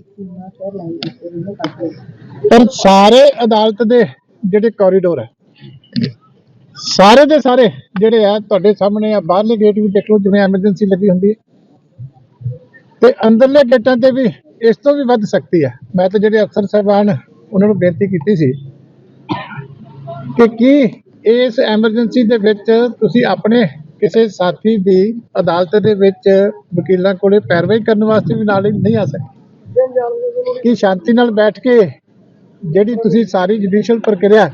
ਪਰ ਸਾਰੇ ਅਦਾਲਤ ਦੇ ਜਿਹੜੇ ਕੋਰੀਡੋਰ ਹੈ ਸਾਰੇ ਦੇ ਸਾਰੇ ਜਿਹੜੇ ਆ, ਤੁਹਾਡੇ ਸਾਹਮਣੇ ਆ, ਬਾਹਰਲੇ ਗੇਟ ਵੀ ਦੇਖ ਲਓ, ਜਿਵੇਂ ਐਮਰਜੈਂਸੀ ਲੱਗੀ ਹੁੰਦੀ ਹੈ ਤੇ ਅੰਦਰਲੇ ਗੇਟਾਂ ਤੇ ਵੀ ਇਸ ਤੋਂ ਵੀ ਵੱਧ ਸਕਤੀ ਹੈ ਮੈਂ ਤਾਂ ਜਿਹੜੇ ਅਫਸਰ ਸਾਹਿਬਾਨ, ਉਹਨਾਂ ਨੂੰ ਬੇਨਤੀ ਕੀਤੀ ਸੀ ਕਿ ਕੀ ਇਸ ਐਮਰਜੈਂਸੀ ਦੇ ਵਿੱਚ ਤੁਸੀਂ ਆਪਣੇ ਕਿਸੇ ਸਾਥੀ ਦੀ ਅਦਾਲਤ ਦੇ ਵਿੱਚ ਵਕੀਲਾਂ ਕੋਲੇ ਪੈਰਵਾਈ ਕਰਨ ਵਾਸਤੇ ਵੀ ਨਾਲ ਨਹੀਂ ਆ ਸਕਦੇ ਕੀ ਸ਼ਾਂਤੀ ਨਾਲ ਬੈਠ ਕੇ ਜਿਹੜੀ ਤੁਸੀਂ ਸਾਰੀ ਜੁਡੀਸ਼ੀਅਲ ਪ੍ਰਕਿਰਿਆ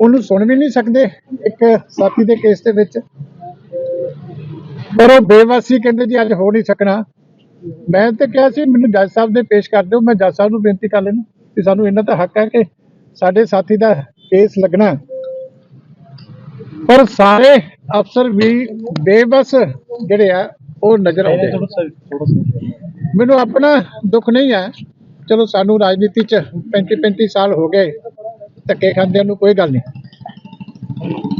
ਉਹਨੂੰ ਸੁਣ ਵੀ ਨਹੀਂ ਸਕਦੇ ਇੱਕ ਸਾਥੀ ਦੇ ਕੇਸ ਦੇ ਵਿੱਚ? ਪਰ ਉਹ ਬੇਵਾਸੀ ਕਹਿੰਦੇ ਜੀ, ਅੱਜ ਹੋ ਨਹੀਂ ਸਕਣਾ। ਮੈਂ ਤਾਂ ਕਿਹਾ ਸੀ, ਮੈਨੂੰ ਜੱਜ ਸਾਹਿਬ ਦੇ ਪੇਸ਼ ਕਰ ਦਿਓ, ਮੈਂ ਜੱਜ ਸਾਹਿਬ ਨੂੰ ਬੇਨਤੀ ਕਰ ਲੈਣਾ ਕਿ ਸਾਨੂੰ ਇਹਨਾਂ ਦਾ ਹੱਕ ਹੈ ਕਿ ਸਾਡੇ ਸਾਥੀ ਦਾ ਕੇਸ ਲੱਗਣਾ। ਪਰ ਸਾਰੇ ਅਫਸਰ ਵੀ ਬੇਬਸ ਜਿਹੜੇ ਆ, ਉਹ ਨਜ਼ਰ ਆਉਂਦੇ ਮੈਨੂੰ ਆਪਣਾ ਦੁੱਖ ਨਹੀਂ ਹੈ ਚਲੋ ਸਾਨੂੰ ਰਾਜਨੀਤੀ ਚ 35 35 ਸਾਲ ਹੋ ਗਏ, ਧੱਕੇ ਖਾਂਦਿਆਂ ਨੂੰ ਕੋਈ ਗੱਲ ਨਹੀਂ।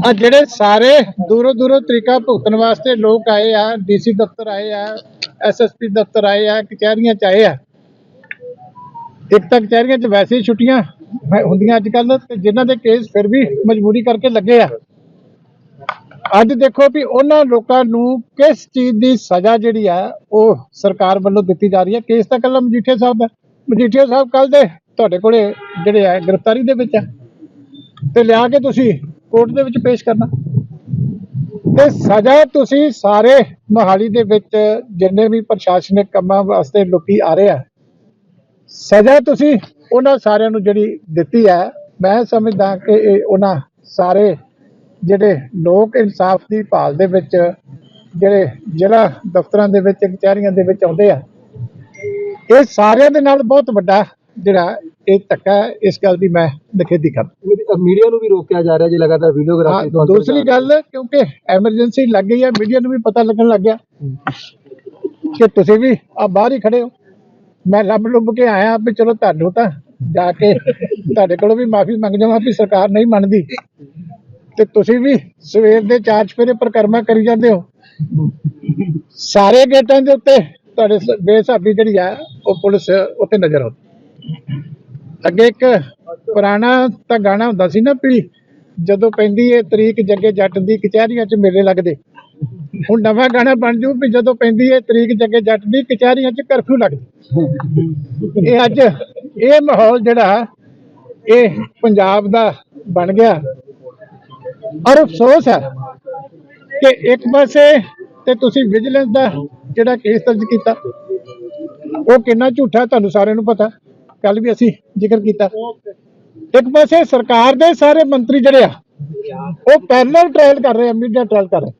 ਆ ਜਿਹੜੇ ਸਾਰੇ ਦੂਰੋਂ ਦੂਰੋਂ ਤਰੀਕਾ ਭੁਗਤਣ ਵਾਸਤੇ ਲੋਕ ਆਏ ਆ, ਡੀਸੀ ਦਫ਼ਤਰ ਆਏ ਆ ਐਸਐਸਪੀ ਦਫ਼ਤਰ ਆਏ ਆ, ਕਚਹਿਰੀਆਂ ਚ ਆਏ ਆ। ਇੱਕ ਤਾਂ ਕਚਹਿਰੀਆਂ ਚ ਵੈਸੇ ਹੀ ਛੁੱਟੀਆਂ ਹੁੰਦੀਆਂ ਅੱਜ ਕੱਲ ਤੇ ਜਿਨ੍ਹਾਂ ਦੇ ਕੇਸ ਫਿਰ ਵੀ ਮਜਬੂਰੀ ਕਰਕੇ ਲੱਗੇ ਆ। ਅੱਜ ਦੇਖੋ ਵੀ ਉਹਨਾਂ ਲੋਕਾਂ ਨੂੰ ਕਿਸ ਚੀਜ਼ ਦੀ ਸਜ਼ਾ ਜਿਹੜੀ ਆ, ਉਹ ਸਰਕਾਰ ਵੱਲੋਂ ਦਿੱਤੀ ਜਾ ਰਹੀ ਹੈ ਕੇਸ ਤਾਂ ਕੱਲਾ ਮਜੀਠੀਆ ਸਾਹਿਬ ਦਾ। ਮਜੀਠੀਆ ਸਾਹਿਬ ਕੱਲ ਦੇ ਤੁਹਾਡੇ ਕੋਲੇ ਜਿਹੜੇ ਆ, ਗ੍ਰਿਫਤਾਰੀ ਦੇ ਵਿੱਚ ਆ। ਤੇ ਲਿਆ ਕੇ ਤੁਸੀਂ ਕੋਰਟ ਦੇ ਵਿੱਚ ਪੇਸ਼ ਕਰਨਾ। ਤੇ ਸਜ਼ਾ ਤੁਸੀਂ ਸਾਰੇ ਮੋਹਾਲੀ ਦੇ ਵਿੱਚ ਜਿੰਨੇ ਵੀ ਪ੍ਰਸ਼ਾਸਨਿਕ ਕੰਮਾਂ ਵਾਸਤੇ ਲੋਕੀ ਆ ਰਹੇ ਆ, ਸਜ਼ਾ ਤੁਸੀਂ ਉਹਨਾਂ ਸਾਰਿਆਂ ਨੂੰ ਜਿਹੜੀ ਦਿੱਤੀ ਹੈ ਮੈਂ ਸਮਝਦਾ ਕਿ ਇਹ ਉਹਨਾਂ ਸਾਰੇ ਜਿਹੜੇ ਲੋਕ ਇਨਸਾਫ ਦੀ ਭਾਲ ਦੇ ਵਿੱਚ ਜਿਹੜੇ ਜ਼ਿਲ੍ਹਾ ਦਫ਼ਤਰਾਂ ਦੇ ਵਿੱਚ ਕਚਹਿਰੀਆਂ ਦੇ ਵਿੱਚ ਆਉਂਦੇ ਆ ਇਹ ਸਾਰਿਆਂ ਦੇ ਨਾਲ ਬਹੁਤ ਵੱਡਾ ਜਿਹੜਾ ਇਹ ਧੱਕਾ ਇਸ ਗੱਲ ਦੀ ਮੈਂ ਨਿਖੇਧੀ ਕਰਦਾ ਮੀਡੀਆ ਨੂੰ ਵੀ ਰੋਕਿਆ ਜਾ ਰਿਹਾ ਜੀ ਲਗਾਤਾਰ ਵੀਡੀਓਗ੍ਰਾਫੀ ਹਾਂ, ਦੂਸਰੀ ਗੱਲ ਕਿਉਂਕਿ ਐਮਰਜੈਂਸੀ ਲੱਗ ਗਈ ਹੈ ਮੀਡੀਆ ਨੂੰ ਵੀ ਪਤਾ ਲੱਗਣ ਲੱਗ ਗਿਆ ਕਿ ਤੁਸੀਂ ਵੀ ਆ ਬਾਹਰ ਹੀ ਖੜੇ ਹੋ। ਮੈਂ ਲੱਭ ਲੁੱਭ ਕੇ ਆਇਆ ਵੀ ਚਲੋ ਤੁਹਾਨੂੰ ਤਾਂ ਜਾ ਕੇ ਤੁਹਾਡੇ ਕੋਲੋਂ ਵੀ ਮਾਫੀ ਮੰਗ ਜਾਵਾਂ ਵੀ ਸਰਕਾਰ ਨਹੀਂ ਮੰਨਦੀ। ਤੇ ਤੁਸੀਂ ਵੀ ਸਵੇਰ ਦੇ ਚਾਰ ਚਫੇਰੇ ਪਰਿਕਰਮਾ ਕਰੀ ਜਾਂਦੇ ਹੋ। ਸਾਰੇ ਗੇਟਾਂ ਦੇ ਉੱਤੇ ਤੁਹਾਡੇ ਸ- ਬੇਸਾਬੀ ਜਿਹੜੀ ਆ, ਉਹ ਪੁਲਿਸ ਉੱਤੇ ਨਜ਼ਰ ਆਉਂਦੀ। ਅੱਗੇ ਇੱਕ ਪੁਰਾਣਾ ਤਾਂ ਗਾਣਾ ਹੁੰਦਾ ਸੀ ਨਾ ਵੀ ਜਦੋਂ ਪੈਂਦੀ ਏ ਤਰੀਕ ਜੱਗੇ ਜੱਟ ਦੀ ਕਚਹਿਰੀਆਂ 'ਚ ਮੇਲੇ ਲੱਗਦੇ। ਹੁਣ ਨਵਾਂ ਗਾਣਾ ਬਣ ਜੂ ਵੀ ਜਦੋਂ ਪੈਂਦੀ ਏ ਤਰੀਕ ਜੱਗੇ ਜੱਟ ਦੀ ਕਚਹਿਰੀਆਂ 'ਚ ਕਰਫਿਊ ਲੱਗਦੀ। ਇਹ ਅੱਜ ਇਹ ਮਾਹੌਲ ਜਿਹੜਾ, ਇਹ ਪੰਜਾਬ ਦਾ ਬਣ ਗਿਆ। ਔਰ ਅਫਸੋਸ ਹੈ ਕਿ ਇੱਕ ਪਾਸੇ ਤੇ ਤੁਸੀਂ ਵਿਜੀਲੈਂਸ ਦਾ ਜਿਹੜਾ ਕੇਸ ਦਰਜ ਕੀਤਾ, ਉਹ ਕਿੰਨਾ ਝੂਠਾ ਤੁਹਾਨੂੰ ਸਾਰਿਆਂ ਨੂੰ ਪਤਾ ਕੱਲ ਵੀ ਅਸੀਂ ਜ਼ਿਕਰ ਕੀਤਾ। ਇੱਕ ਪਾਸੇ ਸਰਕਾਰ ਦੇ ਸਾਰੇ ਮੰਤਰੀ ਜਿਹੜੇ ਆ, ਉਹ ਪੈਰਲਲ ਟ੍ਰਾਇਲ ਕਰ ਰਹੇ ਆ ਮੀਡੀਆ ਟ੍ਰਾਇਲ ਕਰ ਰਹੇ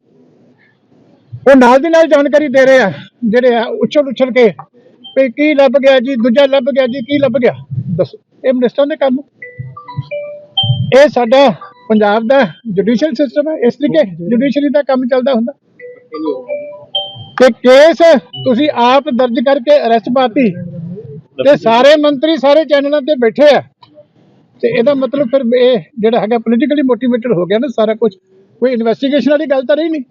ਉਹ ਨਾਲ ਦੀ ਨਾਲ ਜਾਣਕਾਰੀ ਦੇ ਰਹੇ ਆ, ਜਿਹੜੇ ਆ, ਉਛਲ ਉਛਲ ਕੇ ਵੀ ਕੀ ਲੱਭ ਗਿਆ ਜੀ, ਦੂਜਾ ਲੱਭ ਗਿਆ ਜੀ, ਕੀ ਲੱਭ ਗਿਆ। ਦੱਸੋ, ਇਹ ਮਿਨਿਸਟਰਾਂ ਦੇ ਕੰਮ ਇਹ ਸਾਡਾ ਪੰਜਾਬ ਦਾ ਜੁਡੀਸ਼ੀਅਲ ਸਿਸਟਮ ਹੈ। ਇਸ ਤਰੀਕੇ ਜੁਡੀਸ਼ਰੀ ਦਾ ਕੰਮ ਚੱਲਦਾ ਹੁੰਦਾ। ਤੇ ਕੇਸ ਤੁਸੀਂ ਆਪ ਦਰਜ ਕਰਕੇ ਅਰੈਸਟ ਪਾਤੀ ਤੇ ਸਾਰੇ ਮੰਤਰੀ ਸਾਰੇ ਚੈਨਲਾਂ ਤੇ ਬੈਠੇ ਆ। ਤੇ ਇਹਦਾ ਮਤਲਬ ਫਿਰ ਇਹ ਜਿਹੜਾ ਹੈਗਾ ਪੋਲੀਟੀਕਲੀ ਮੋਟੀਵੇਟਡ ਹੋ ਗਿਆ ਨਾ ਸਾਰਾ ਕੁਝ। ਕੋਈ ਇਨਵੈਸਟੀਗੇਸ਼ਨ ਵਾਲੀ ਗੱਲ ਤਾਂ ਰਹੀ ਨਹੀਂ।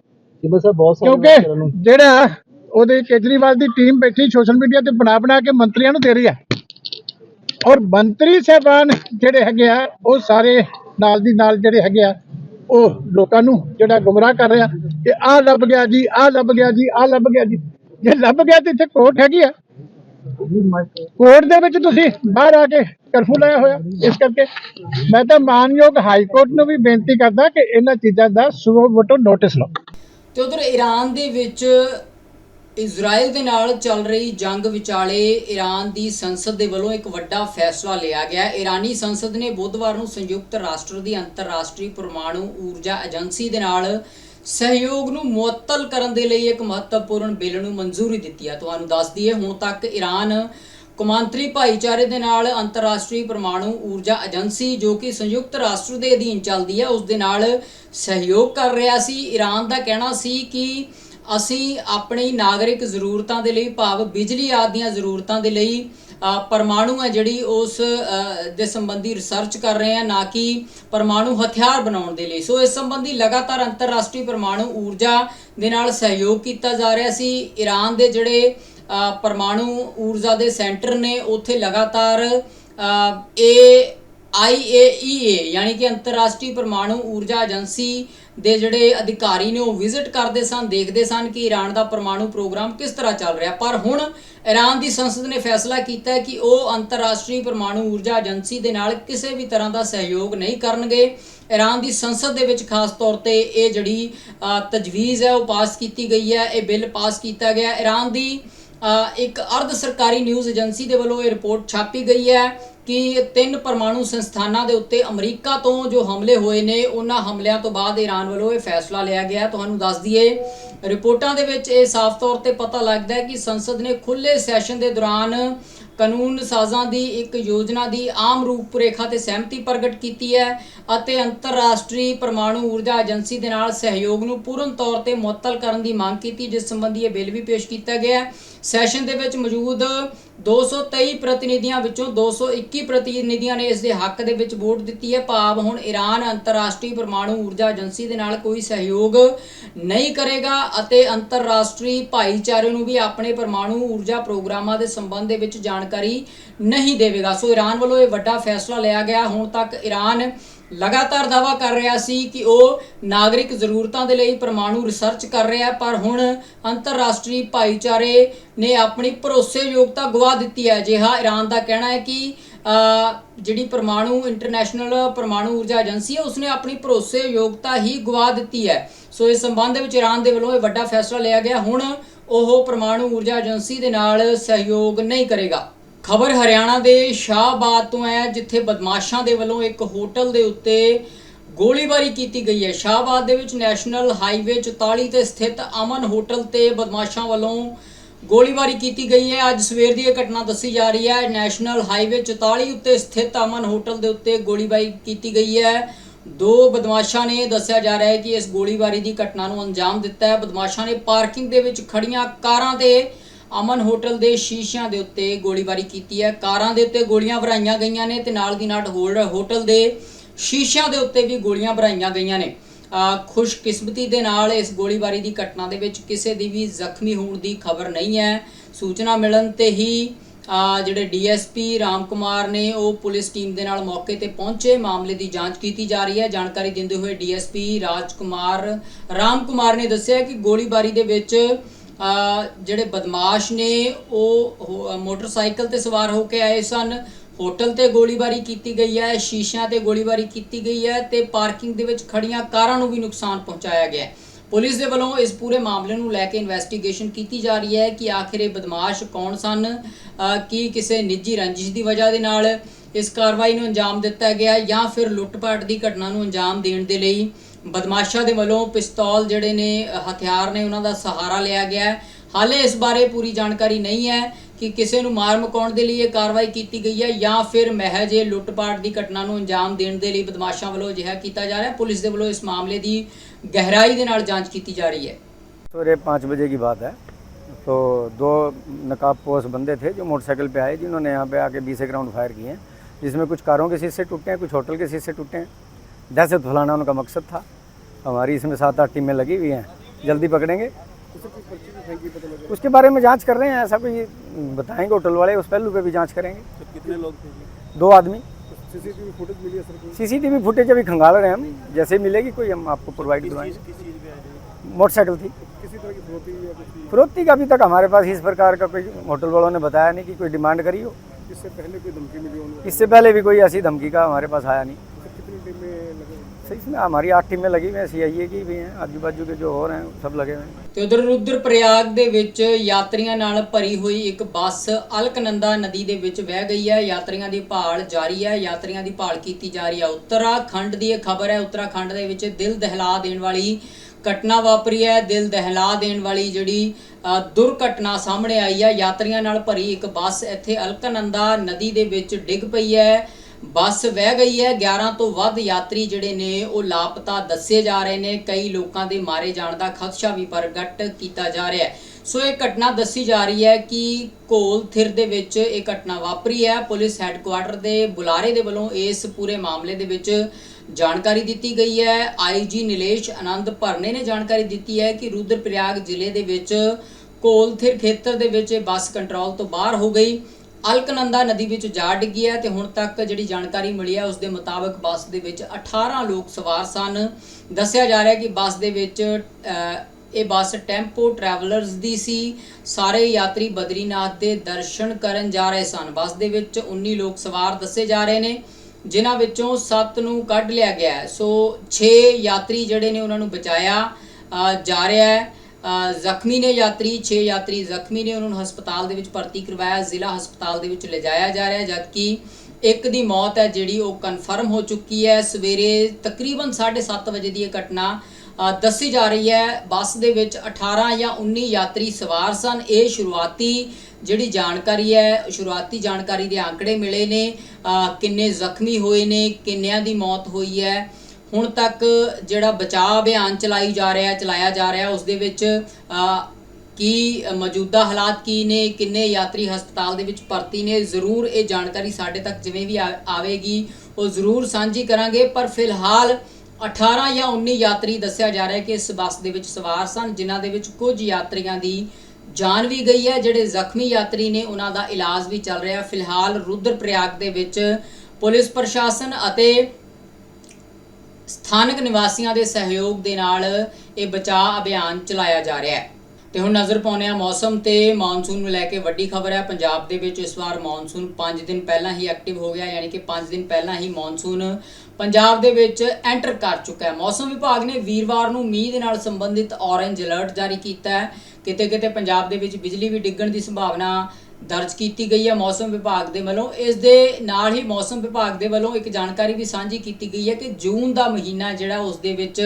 ਜਿਵੇਂ ਸਰ ਬਹੁਤ ਸਾਰੇ ਕਿਉਂਕਿ ਜਿਹੜਾ ਉਹਦੇ ਕੇਜਰੀਵਾਲ ਦੀ ਟੀਮ ਬੈਠੀ ਸੋਸ਼ਲ ਮੀਡੀਆ ਤੇ ਬਣਾ ਬਣਾ ਕੇ ਮੰਤਰੀਆਂ ਨੂੰ ਦੇ ਰਹੀ ਆ। ਔਰ ਮੰਤਰੀ ਸਾਹਿਬਾਨ ਜਿਹੜੇ ਹੈਗੇ ਆ ਉਹ ਸਾਰੇ ਨਾਲ ਦੀ ਨਾਲ ਜਿਹੜੇ ਹੈਗੇ ਆ, ਉਹ ਲੋਕਾਂ ਨੂੰ ਜਿਹੜਾ ਗੁੰਮਰਾਹ ਕਰ ਰਿਹਾ ਕਿ ਆਹ ਲੱਭ ਗਿਆ ਜੀ, ਆਹ ਲੱਭ ਗਿਆ ਜੀ, ਆਹ ਲੱਭ ਗਿਆ ਜੀ। ਜੇ ਲੱਭ ਗਿਆ ਤੇ ਇੱਥੇ ਕੋਰਟ ਹੈਗੀ ਆ। ਕੋਰਟ ਦੇ ਵਿੱਚ ਤੁਸੀਂ ਬਾਹਰ ਆ ਕੇ ਕਰਫਿਊ ਲਾਇਆ ਹੋਇਆ, ਇਸ ਕਰਕੇ ਮੈਂ ਤਾਂ ਮਾਨਯੋਗ ਹਾਈ ਕੋਰਟ ਨੂੰ ਵੀ ਬੇਨਤੀ ਕਰਦਾ ਕਿ ਇਹਨਾਂ ਚੀਜ਼ਾਂ ਦਾ ਸੁਵੋ ਵਟੋ ਨੋਟਿਸ ਲਓ। ਤੇ ਉਧਰ ਈਰਾਨ ਦੇ ਵਿੱਚ ਇਜ਼ਰਾਈਲ ਦੇ ਨਾਲ ਚੱਲ ਰਹੀ ਜੰਗ ਵਿਚਾਲੇ ਈਰਾਨ ਦੀ ਸੰਸਦ ਦੇ ਵੱਲੋਂ ਇੱਕ ਵੱਡਾ ਫੈਸਲਾ ਲਿਆ ਗਿਆ ਈਰਾਨੀ ਸੰਸਦ ਨੇ ਬੁੱਧਵਾਰ ਨੂੰ ਸੰਯੁਕਤ ਰਾਸ਼ਟਰ ਦੀ ਅੰਤਰਰਾਸ਼ਟਰੀ ਪਰਮਾਣੂ ਊਰਜਾ ਏਜੰਸੀ ਦੇ ਨਾਲ ਸਹਿਯੋਗ ਨੂੰ ਮੁਅੱਤਲ ਕਰਨ ਦੇ ਲਈ ਇੱਕ ਮਹੱਤਵਪੂਰਨ ਬਿੱਲ ਨੂੰ ਮਨਜ਼ੂਰੀ ਦਿੱਤੀ ਹੈ। ਤੁਹਾਨੂੰ ਦੱਸ ਦਈਏ, ਹੁਣ ਤੱਕ ਈਰਾਨ ਕੌਮਾਂਤਰੀ ਭਾਈਚਾਰੇ ਦੇ ਨਾਲ ਅੰਤਰਰਾਸ਼ਟਰੀ ਪਰਮਾਣੂ ਊਰਜਾ ਏਜੰਸੀ ਜੋ ਕਿ ਸੰਯੁਕਤ ਰਾਸ਼ਟਰ ਦੇ ਅਧੀਨ ਚੱਲਦੀ ਹੈ, ਉਸ ਦੇ ਨਾਲ ਸਹਿਯੋਗ ਕਰ ਰਿਹਾ ਸੀ। ਈਰਾਨ ਦਾ ਕਹਿਣਾ ਸੀ ਕਿ ਅਸੀਂ ਆਪਣੀ ਨਾਗਰਿਕ ਜ਼ਰੂਰਤਾਂ ਦੇ ਲਈ, ਭਾਵ ਬਿਜਲੀ ਆਦਿ ਦੀਆਂ ਜ਼ਰੂਰਤਾਂ ਦੇ ਲਈ ਪਰਮਾਣੂ ਹੈ ਜਿਹੜੀ ਉਸ ਦੇ ਸੰਬੰਧੀ ਰਿਸਰਚ ਕਰ ਰਹੇ ਹਾਂ, ਨਾ ਕਿ ਪਰਮਾਣੂ ਹਥਿਆਰ ਬਣਾਉਣ ਦੇ ਲਈ। ਸੋ ਇਸ ਸੰਬੰਧੀ ਲਗਾਤਾਰ ਅੰਤਰਰਾਸ਼ਟਰੀ ਪਰਮਾਣੂ ਊਰਜਾ ਦੇ ਨਾਲ ਸਹਿਯੋਗ ਕੀਤਾ ਜਾ ਰਿਹਾ ਸੀ। ਈਰਾਨ ਦੇ ਜਿਹੜੇ ਪਰਮਾਣੂ ਊਰਜਾ ਦੇ ਸੈਂਟਰ ਨੇ, ਉੱਥੇ ਲਗਾਤਾਰ ਏ ਇਹ IAEA ਯਾਨੀ ਕਿ ਅੰਤਰਰਾਸ਼ਟਰੀ ਪਰਮਾਣੂ ਊਰਜਾ ਏਜੰਸੀ ਦੇ ਜਿਹੜੇ ਅਧਿਕਾਰੀ ਨੇ ਉਹ ਵਿਜ਼ਿਟ ਕਰਦੇ ਸਨ, ਦੇਖਦੇ ਸਨ ਕਿ ਈਰਾਨ ਦਾ ਪਰਮਾਣੂ ਪ੍ਰੋਗਰਾਮ ਕਿਸ ਤਰ੍ਹਾਂ ਚੱਲ ਰਿਹਾ। ਪਰ ਹੁਣ ਈਰਾਨ ਦੀ ਸੰਸਦ ਨੇ ਫੈਸਲਾ ਕੀਤਾ ਹੈ ਕਿ ਉਹ ਅੰਤਰਰਾਸ਼ਟਰੀ ਪਰਮਾਣੂ ਊਰਜਾ ਏਜੰਸੀ ਦੇ ਨਾਲ ਕਿਸੇ ਵੀ ਤਰ੍ਹਾਂ ਦਾ ਸਹਿਯੋਗ ਨਹੀਂ ਕਰਨਗੇ। ਈਰਾਨ ਦੀ ਸੰਸਦ ਦੇ ਵਿੱਚ ਖਾਸ ਤੌਰ ਤੇ ਇਹ ਜਿਹੜੀ ਤਜਵੀਜ਼ ਹੈ, ਉਹ ਪਾਸ ਕੀਤੀ ਗਈ ਹੈ, ਇਹ ਬਿੱਲ ਪਾਸ ਕੀਤਾ ਗਿਆ। ਹੈ। ਈਰਾਨ ਦੀ ਇੱਕ ਅਰਧ ਸਰਕਾਰੀ ਨਿਊਜ਼ ਏਜੰਸੀ ਦੇ ਵੱਲੋਂ ਇਹ ਰਿਪੋਰਟ ਛਾਪੀ ਗਈ ਹੈ। ਕਿ ਤਿੰਨ ਪਰਮਾਣੂ ਸੰਸਥਾਨਾਂ ਦੇ ਉੱਤੇ ਅਮਰੀਕਾ ਤੋਂ ਜੋ ਹਮਲੇ ਹੋਏ ਨੇ, ਉਹਨਾਂ ਹਮਲਿਆਂ ਤੋਂ ਬਾਅਦ ਈਰਾਨ ਵੱਲੋਂ ਇਹ ਫੈਸਲਾ ਲਿਆ ਗਿਆ ਤੁਹਾਨੂੰ ਦੱਸ ਦਈਏ, ਰਿਪੋਰਟਾਂ ਦੇ ਵਿੱਚ ਇਹ ਸਾਫ਼ ਤੌਰ ਤੇ ਪਤਾ ਲੱਗਦਾ ਹੈ ਕਿ ਸੰਸਦ ਨੇ ਖੁੱਲੇ ਸੈਸ਼ਨ ਦੇ ਦੌਰਾਨ ਕਾਨੂੰਨ ਸਾਜ਼ਾਂ ਦੀ ਇੱਕ ਯੋਜਨਾ ਦੀ ਆਮ ਰੂਪਰੇਖਾ ਤੇ ਸਹਿਮਤੀ ਪ੍ਰਗਟ ਕੀਤੀ ਹੈ ਅਤੇ ਅੰਤਰਰਾਸ਼ਟਰੀ ਪਰਮਾਣੂ ਊਰਜਾ ਏਜੰਸੀ ਦੇ ਨਾਲ ਸਹਿਯੋਗ ਨੂੰ ਪੂਰਨ ਤੌਰ ਤੇ ਮੁਅੱਤਲ ਕਰਨ ਦੀ ਮੰਗ ਕੀਤੀ, ਜਿਸ ਸੰਬੰਧੀ ਇਹ ਬਿੱਲ ਵੀ ਪੇਸ਼ ਕੀਤਾ ਗਿਆ ਹੈ। ਸੈਸ਼ਨ ਦੇ ਵਿੱਚ ਮੌਜੂਦ 223 ਪ੍ਰਤੀਨਿਧੀਆਂ ਵਿੱਚੋਂ 221 ਪ੍ਰਤੀਨਿਧੀਆਂ ਨੇ ਇਸ ਦੇ ਹੱਕ ਦੇ ਵਿੱਚ ਵੋਟ ਦਿੱਤੀ ਹੈ। ਭਾਵ ਹੁਣ ਈਰਾਨ ਅੰਤਰਰਾਸ਼ਟਰੀ ਪਰਮਾਣੂ ਊਰਜਾ ਏਜੰਸੀ ਦੇ ਨਾਲ ਕੋਈ ਸਹਿਯੋਗ ਨਹੀਂ ਕਰੇਗਾ ਅਤੇ ਅੰਤਰਰਾਸ਼ਟਰੀ ਭਾਈਚਾਰੇ ਨੂੰ ਵੀ ਆਪਣੇ ਪਰਮਾਣੂ ਊਰਜਾ ਪ੍ਰੋਗਰਾਮਾਂ ਦੇ ਸੰਬੰਧ ਦੇ ਵਿੱਚ ਜਾਣਕਾਰੀ ਨਹੀਂ ਦੇਵੇਗਾ। ਸੋ ਈਰਾਨ ਵੱਲੋਂ ਇਹ ਵੱਡਾ ਫੈਸਲਾ ਲਿਆ ਗਿਆ। ਹੁਣ ਤੱਕ ਈਰਾਨ ਲਗਾਤਾਰ ਦਾਵਾ ਕਰ ਰਿਹਾ ਸੀ ਕਿ ਉਹ ਨਾਗਰਿਕ ਜ਼ਰੂਰਤਾਂ ਦੇ ਲਈ ਪਰਮਾਣੂ ਰਿਸਰਚ ਕਰ ਰਿਹਾ ਪਰ ਹੁਣ ਅੰਤਰਰਾਸ਼ਟਰੀ ਭਾਈਚਾਰੇ ਨੇ ਆਪਣੀ ਭਰੋਸੇਯੋਗਤਾ ਗਵਾ ਦਿੱਤੀ ਹੈ। ਜਿਹਾ ਈਰਾਨ ਦਾ ਕਹਿਣਾ ਹੈ ਕਿ ਜਿਹੜੀ ਪਰਮਾਣੂ ਇੰਟਰਨੈਸ਼ਨਲ ਪਰਮਾਣੂ ਊਰਜਾ ਏਜੰਸੀ ਹੈ, ਉਸਨੇ ਆਪਣੀ ਭਰੋਸੇਯੋਗਤਾ ਹੀ ਗਵਾ ਦਿੱਤੀ ਹੈ। ਸੋ ਇਸ ਸੰਬੰਧ ਵਿੱਚ ਈਰਾਨ ਦੇ ਵੱਲੋਂ ਇਹ ਵੱਡਾ ਫੈਸਲਾ ਲਿਆ ਗਿਆ। ਹੁਣ ਉਹ ਪਰਮਾਣੂ ਊਰਜਾ ਏਜੰਸੀ ਦੇ ਨਾਲ ਸਹਿਯੋਗ ਨਹੀਂ ਕਰੇਗਾ। ਖਬਰ ਹਰਿਆਣਾ ਦੇ ਸ਼ਾਹਬਾਦ ਤੋਂ ਹੈ, ਜਿੱਥੇ ਬਦਮਾਸ਼ਾਂ ਦੇ ਵੱਲੋਂ ਇੱਕ ਹੋਟਲ ਦੇ ਉੱਤੇ ਗੋਲੀਬਾਰੀ ਕੀਤੀ ਗਈ ਹੈ। ਸ਼ਾਹਬਾਦ ਦੇ ਵਿੱਚ ਨੈਸ਼ਨਲ ਹਾਈਵੇ 44 ਤੇ ਸਥਿਤ ਅਮਨ ਹੋਟਲ ਤੇ ਬਦਮਾਸ਼ਾਂ ਵੱਲੋਂ ਗੋਲੀਬਾਰੀ ਕੀਤੀ ਗਈ ਹੈ। ਅੱਜ ਸਵੇਰ ਦੀ ਇਹ ਘਟਨਾ ਦੱਸੀ ਜਾ ਰਹੀ ਹੈ। ਨੈਸ਼ਨਲ ਹਾਈਵੇ 44 ਉੱਤੇ ਸਥਿਤ ਅਮਨ ਹੋਟਲ ਦੇ ਉੱਤੇ ਗੋਲੀਬਾਰੀ ਕੀਤੀ ਗਈ ਹੈ। ਦੋ ਬਦਮਾਸ਼ਾਂ ਨੇ ਦੱਸਿਆ ਜਾ ਰਿਹਾ ਹੈ ਕਿ ਇਸ ਗੋਲੀਬਾਰੀ ਦੀ ਘਟਨਾ ਨੂੰ ਅੰਜਾਮ ਦਿੱਤਾ ਹੈ। ਬਦਮਾਸ਼ਾਂ ਨੇ ਪਾਰਕਿੰਗ ਦੇ ਵਿੱਚ ਖੜੀਆਂ ਕਾਰਾਂ ਤੇ ਅਮਨ ਹੋਟਲ ਦੇ ਸ਼ੀਸ਼ਿਆਂ ਦੇ ਉੱਤੇ ਗੋਲੀਬਾਰੀ ਕੀਤੀ ਹੈ। ਕਾਰਾਂ ਦੇ ਉੱਤੇ ਗੋਲੀਆਂ ਭਰਾਈਆਂ ਗਈਆਂ ਨੇ ਤੇ ਨਾਲ ਦੀ ਨਾਲ ਹੋਲ- ਹੋਟਲ ਦੇ ਸ਼ੀਸ਼ਿਆਂ ਦੇ ਉੱਤੇ ਵੀ ਗੋਲੀਆਂ ਭਰਾਈਆਂ ਗਈਆਂ ਨੇ। ਖੁਸ਼ਕਿਸਮਤੀ ਦੇ ਨਾਲ ਇਸ ਗੋਲੀਬਾਰੀ ਦੀ ਘਟਨਾ ਦੇ ਵਿੱਚ ਕਿਸੇ ਦੀ ਵੀ ਜ਼ਖਮੀ ਹੋਣ ਦੀ ਖਬਰ ਨਹੀਂ ਹੈ। ਸੂਚਨਾ ਮਿਲਣ ਤੇ ਹੀ ਅ, ਜਿਹੜੇ ਡੀਐਸਪੀ ਰਾਮ ਕੁਮਾਰ ਨੇ ਉਹ ਪੁਲਿਸ ਟੀਮ ਦੇ ਨਾਲ ਮੌਕੇ ਤੇ ਪਹੁੰਚੇ। ਮਾਮਲੇ ਦੀ ਜਾਂਚ ਕੀਤੀ ਜਾ ਰਹੀ ਹੈ। ਜਾਣਕਾਰੀ ਦਿੰਦੇ ਹੋਏ ਡੀਐਸਪੀ ਰਾਜ ਕੁਮਾਰ ਰਾਮ ਕੁਮਾਰ ਨੇ ਦੱਸਿਆ ਕਿ ਗੋਲੀਬਾਰੀ ਦੇ ਵਿੱਚ ਜਿਹੜੇ ਬਦਮਾਸ਼ ਨੇ, ਉਹ ਹੋ- ਮੋਟਰਸਾਈਕਲ ਤੇ ਸਵਾਰ ਹੋ ਕੇ ਆਏ ਸਨ। ਹੋਟਲ ਤੇ ਗੋਲੀਬਾਰੀ ਕੀਤੀ ਗਈ ਹੈ, ਸ਼ੀਸ਼ਿਆਂ ਤੇ ਗੋਲੀਬਾਰੀ ਕੀਤੀ ਗਈ ਹੈ ਤੇ ਪਾਰਕਿੰਗ ਦੇ ਵਿੱਚ ਖੜੀਆਂ ਕਾਰਾਂ ਨੂੰ ਵੀ ਨੁਕਸਾਨ ਪਹੁੰਚਾਇਆ ਗਿਆ ਹੈ। ਪੁਲਿਸ ਦੇ ਵੱਲੋਂ ਇਸ ਪੂਰੇ ਮਾਮਲੇ ਨੂੰ ਲੈ ਕੇ ਇਨਵੈਸਟੀਗੇਸ਼ਨ ਕੀਤੀ ਜਾ ਰਹੀ ਹੈ ਕਿ ਆਖਿਰ ਇਹ ਬਦਮਾਸ਼ ਕੌਣ ਸਨ ਕੀ ਕਿਸੇ ਨਿੱਜੀ ਰੰਜਿਸ਼ ਦੀ ਵਜ੍ਹਾ ਦੇ ਨਾਲ ਇਸ ਕਾਰਵਾਈ ਨੂੰ ਅੰਜਾਮ ਦਿੱਤਾ ਗਿਆ ਜਾਂ ਫਿਰ ਲੁੱਟਪਾਟ ਦੀ ਘਟਨਾ ਨੂੰ ਅੰਜਾਮ ਦੇਣ ਦੇ ਲਈ ਬਦਮਾਸ਼ਾਂ ਦੇ ਵੱਲੋਂ ਪਿਸਤੌਲ ਜਿਹੜੇ ਨੇ ਅ, ਹਥਿਆਰ ਨੇ ਉਹਨਾਂ ਦਾ ਸਹਾਰਾ ਲਿਆ ਗਿਆ ਹੈ ਹਾਲੇ ਇਸ ਬਾਰੇ ਪੂਰੀ ਜਾਣਕਾਰੀ ਨਹੀਂ ਹੈ ਕਿ ਕਿਸੇ ਨੂੰ ਮਾਰ ਮਕਾਉਣ ਦੇ ਲਈ ਇਹ ਕਾਰਵਾਈ ਕੀਤੀ ਗਈ ਹੈ ਜਾਂ ਫਿਰ ਮਹਿਜ ਇਹ ਲੁੱਟਪਾਟ ਦੀ ਘਟਨਾ ਨੂੰ ਅੰਜਾਮ ਦੇਣ ਦੇ ਲਈ ਬਦਮਾਸ਼ਾਂ ਵੱਲੋਂ ਅਜਿਹਾ ਕੀਤਾ ਜਾ ਰਿਹਾ ਹੈ ਪੁਲਿਸ ਦੇ ਵੱਲੋਂ ਇਸ ਮਾਮਲੇ ਦੀ ਗਹਿਰਾਈ ਦੇ ਨਾਲ ਜਾਂਚ ਕੀਤੀ ਜਾ ਰਹੀ ਹੈ सवेरे पाँच बजे की बात है तो दो नकाब पोश बंदे थे जो मोटरसाइकिल पे आए जिन्होंने यहाँ पे आके बीस एक राउंड फायर किए हैं जिसमें कुछ कारों के शीशे टूटे हैं कुछ होटल के शीशे टूटे हैं दहशत फैलाना उनका मकसद था हमारी इसमें सात आठ टीमें लगी हुई हैं। जल्दी पकड़ेंगे। उसके बारे में जाँच कर रहे हैं ऐसा कोई बताएँगे होटल वाले उस पहलू पे भी जाँच करेंगे। कितने लोग थे? दो आदमी। सीसीटीवी फुटेज मिली है सर सीसीटीवी फुटेज अभी खंगाल रहे हैं हम। जैसे मिलेगी कोई हम आपको प्रोवाइड करवाएँगे। मोटरसाइकिल थी। फिरौती का अभी तक हमारे पास इस प्रकार का कोई होटल वालों ने बताया नहीं कि कोई डिमांड करी हो। इससे पहले कोई धमकी मिली इससे पहले भी कोई ऐसी धमकी का हमारे पास आया नहीं। सही इसमें हमारी आठ टीमें लगी हुई हैं सीआईए की भी हैं आजू बाजू के जो और हैं सब लगे हुए ਤੇ ਉਧਰ ਰੁਦਰਪ੍ਰਯਾਗ ਦੇ ਵਿੱਚ ਯਾਤਰੀਆਂ ਨਾਲ ਭਰੀ ਹੋਈ ਇੱਕ ਬੱਸ ਅਲਕਨੰਦਾ ਨਦੀ ਦੇ ਵਿੱਚ ਵਹਿ ਗਈ ਹੈ। ਯਾਤਰੀਆਂ ਦੀ ਭਾਲ ਜਾਰੀ ਹੈ। ਯਾਤਰੀਆਂ ਦੀ ਭਾਲ ਕੀਤੀ ਜਾ ਰਹੀ ਹੈ। ਉੱਤਰਾਖੰਡ ਦੀ ਇਹ ਖਬਰ ਹੈ, ਉੱਤਰਾਖੰਡ ਦੇ ਵਿੱਚ ਦਿਲ ਦਹਿਲਾ ਦੇਣ ਵਾਲੀ ਘਟਨਾ ਵਾਪਰੀ ਹੈ। ਦਿਲ ਦਹਿਲਾ ਦੇਣ ਵਾਲੀ ਜਿਹੜੀ ਦੁਰਘਟਨਾ ਸਾਹਮਣੇ ਆਈ ਹੈ। ਯਾਤਰੀਆਂ ਨਾਲ ਭਰੀ ਇੱਕ ਬੱਸ ਇੱਥੇ ਅਲਕਨੰਦਾ ਨਦੀ ਦੇ ਵਿੱਚ ਡਿੱਗ ਪਈ ਹੈ। ਬੱਸ ਵਹਿ ਗਈ ਹੈ। 11 ਤੋਂ ਵੱਧ ਯਾਤਰੀ ਜਿਹੜੇ ਨੇ, ਉਹ ਲਾਪਤਾ ਦੱਸੇ ਜਾ ਰਹੇ ਨੇ। ਕਈ ਲੋਕਾਂ ਦੇ ਮਾਰੇ ਜਾਣ ਦਾ ਖਦਸ਼ਾ ਵੀ ਪ੍ਰਗਟ ਕੀਤਾ ਜਾ ਰਿਹਾ ਹੈ। ਸੋ ਇਹ ਘਟਨਾ ਦੱਸੀ ਜਾ ਰਹੀ ਹੈ ਕਿ ਕੋਲ ਥਿਰ ਦੇ ਵਿੱਚ ਇਹ ਘਟਨਾ ਵਾਪਰੀ ਹੈ। ਪੁਲਿਸ ਹੈੱਡਕੁਆਰਟਰ ਦੇ ਬੁਲਾਰੇ ਦੇ ਵੱਲੋਂ ਇਸ ਪੂਰੇ ਮਾਮਲੇ ਦੇ ਵਿੱਚ ਜਾਣਕਾਰੀ ਦਿੱਤੀ ਗਈ ਹੈ। ਆਈਜੀ ਨਿਲੇਸ਼ ਆਨੰਦ ਭਰਨੇ ਨੇ ਜਾਣਕਾਰੀ ਦਿੱਤੀ ਹੈ ਕਿ ਰੁਦਰਪ੍ਰਯਾਗ ਜ਼ਿਲ੍ਹੇ ਦੇ ਵਿੱਚ ਕੋਲ ਥਿਰ ਖੇਤਰ ਦੇ ਵਿੱਚ ਇਹ ਬੱਸ ਕੰਟਰੋਲ ਤੋਂ ਬਾਹਰ ਹੋ ਗਈ। ਅਲਕਨੰਦਾ ਨਦੀ ਵਿੱਚ ਜਾ ਡਿੱਗੀ ਹੈ ਤੇ ਹੁਣ ਤੱਕ ਜਿਹੜੀ ਜਾਣਕਾਰੀ ਮਿਲੀ ਹੈ, ਉਸ ਦੇ ਮੁਤਾਬਕ ਬੱਸ ਦੇ ਵਿੱਚ 18 ਲੋਕ ਸਵਾਰ ਸਨ। ਦੱਸਿਆ ਜਾ ਰਿਹਾ ਕਿ ਬੱਸ ਦੇ ਵਿੱਚ ਇਹ ਬੱਸ ਟੈਂਪੋ ਟਰੈਵਲਰਸ ਦੀ ਸੀ। ਸਾਰੇ ਯਾਤਰੀ ਬਦਰੀਨਾਥ ਦੇ ਦਰਸ਼ਨ ਕਰਨ ਜਾ ਰਹੇ ਸਨ। ਬੱਸ ਦੇ ਵਿੱਚ 19 ਲੋਕ ਸਵਾਰ ਦੱਸੇ ਜਾ ਰਹੇ ਨੇ, ਜਿਨ੍ਹਾਂ ਵਿੱਚੋਂ 7 ਨੂੰ ਕੱਢ ਲਿਆ ਗਿਆ ਸੋ 6 ਯਾਤਰੀ ਜਿਹੜੇ ਨੇ, ਉਹਨਾਂ ਨੂੰ ਬਚਾਇਆ ਜਾ ਰਿਹਾ ਹੈ। ਜ਼ਖਮੀ ਨੇ ਯਾਤਰੀ 6 ਯਾਤਰੀ ਜ਼ਖਮੀ ਨੇ, ਉਹਨਾਂ ਨੂੰ ਹਸਪਤਾਲ ਦੇ ਵਿੱਚ ਭਰਤੀ ਕਰਵਾਇਆ, ਜ਼ਿਲ੍ਹਾ ਹਸਪਤਾਲ ਦੇ ਵਿੱਚ ਲਿਜਾਇਆ ਜਾ ਰਿਹਾ ਜਦਕਿ ਇੱਕ ਦੀ ਮੌਤ ਹੈ, ਜਿਹੜੀ ਉਹ ਕਨਫਰਮ ਹੋ ਚੁੱਕੀ ਹੈ। ਸਵੇਰੇ ਤਕਰੀਬਨ 7:30 ਵਜੇ ਦੀ ਇਹ ਘਟਨਾ ਦੱਸੀ ਜਾ ਰਹੀ ਹੈ। ਬੱਸ ਦੇ ਵਿੱਚ 18 ਜਾਂ 19 ਯਾਤਰੀ ਸਵਾਰ ਸਨ। ਇਹ ਸ਼ੁਰੂਆਤੀ ਜਿਹੜੀ ਜਾਣਕਾਰੀ ਹੈ, ਸ਼ੁਰੂਆਤੀ ਜਾਣਕਾਰੀ ਦੇ ਆંકੜੇ ਮਿਲੇ ਨੇ। ਕਿੰਨੇ ਜ਼ਖਮੀ ਹੋਏ ਨੇ, ਕਿੰਨਿਆਂ ਦੀ ਮੌਤ ਹੋਈ ਹੈ। ਹੁਣ ਤੱਕ ਜਿਹੜਾ ਬਚਾਅ ਅਭਿਆਨ ਚਲਾਈ ਜਾ ਰਿਹਾ, ਚਲਾਇਆ ਜਾ ਰਿਹਾ, ਉਸ ਦੇ ਵਿੱਚ ਕੀ ਮੌਜੂਦਾ ਹਾਲਾਤ ਕੀ ਨੇ, ਕਿੰਨੇ ਯਾਤਰੀ ਹਸਪਤਾਲ ਦੇ ਵਿੱਚ ਭਰਤੀ ਨੇ, ਜ਼ਰੂਰ ਇਹ ਜਾਣਕਾਰੀ ਸਾਡੇ ਤੱਕ ਜਿਵੇਂ ਵੀ ਆਵੇਗੀ, ਉਹ ਜ਼ਰੂਰ ਸਾਂਝੀ ਕਰਾਂਗੇ। ਪਰ ਫਿਲਹਾਲ 18 ਜਾਂ 19 ਯਾਤਰੀ ਦੱਸਿਆ ਜਾ ਰਿਹਾ ਕਿ ਇਸ ਬੱਸ ਦੇ ਵਿੱਚ ਸਵਾਰ ਸਨ, ਜਿਨ੍ਹਾਂ ਦੇ ਵਿੱਚ ਕੁਝ ਯਾਤਰੀਆਂ ਦੀ ਜਾਨ ਵੀ ਗਈ ਹੈ। ਜਿਹੜੇ ਜ਼ਖਮੀ ਯਾਤਰੀ ਨੇ, ਉਹਨਾਂ ਦਾ ਇਲਾਜ ਵੀ ਚੱਲ ਰਿਹਾ। ਫਿਲਹਾਲ ਰੁਦਰਪ੍ਰਯਾਗ ਦੇ ਵਿੱਚ ਪੁਲਿਸ ਪ੍ਰਸ਼ਾਸਨ ਅਤੇ ਸਥਾਨਕ ਨਿਵਾਸੀਆਂ ਦੇ ਸਹਿਯੋਗ ਦੇ ਨਾਲ ਇਹ ਬਚਾਅ ਅਭਿਆਨ ਚਲਾਇਆ ਜਾ ਰਿਹਾ ਹੈ। ਤੇ ਹੁਣ ਨਜ਼ਰ ਪਾਉਂਦੇ ਆ ਮੌਸਮ ਤੇ ਮੌਨਸੂਨ ਨੂੰ ਲੈ ਕੇ ਵੱਡੀ ਖਬਰ ਹੈ। ਪੰਜਾਬ ਦੇ ਵਿੱਚ ਇਸ ਵਾਰ ਮੌਨਸੂਨ 5 ਦਿਨ ਪਹਿਲਾਂ ਹੀ ਐਕਟਿਵ ਹੋ ਗਿਆ, ਯਾਨੀ ਕਿ 5 ਦਿਨ ਪਹਿਲਾਂ ਹੀ ਮੌਨਸੂਨ ਪੰਜਾਬ ਦੇ ਵਿੱਚ ਐਂਟਰ ਕਰ ਚੁੱਕਾ ਹੈ। ਮੌਸਮ ਵਿਭਾਗ ਨੇ ਵੀਰਵਾਰ ਨੂੰ ਮੀਂਹ ਦੇ ਨਾਲ ਸੰਬੰਧਿਤ ਔਰੇਂਜ ਅਲਰਟ ਜਾਰੀ ਕੀਤਾ ਹੈ। ਕਿਤੇ ਕਿਤੇ ਪੰਜਾਬ ਦੇ ਵਿੱਚ ਬਿਜਲੀ ਵੀ ਡਿੱਗਣ ਦੀ ਸੰਭਾਵਨਾ ਦਰਜ ਕੀਤੀ ਗਈ ਹੈ ਮੌਸਮ ਵਿਭਾਗ ਦੇ ਵੱਲੋਂ। ਇਸ ਦੇ ਨਾਲ ਹੀ ਮੌਸਮ ਵਿਭਾਗ ਦੇ ਵੱਲੋਂ ਇੱਕ ਜਾਣਕਾਰੀ ਵੀ ਸਾਂਝੀ ਕੀਤੀ ਗਈ ਹੈ ਕਿ ਜੂਨ ਦਾ ਮਹੀਨਾ ਜਿਹੜਾ ਉਸ ਦੇ ਵਿੱਚ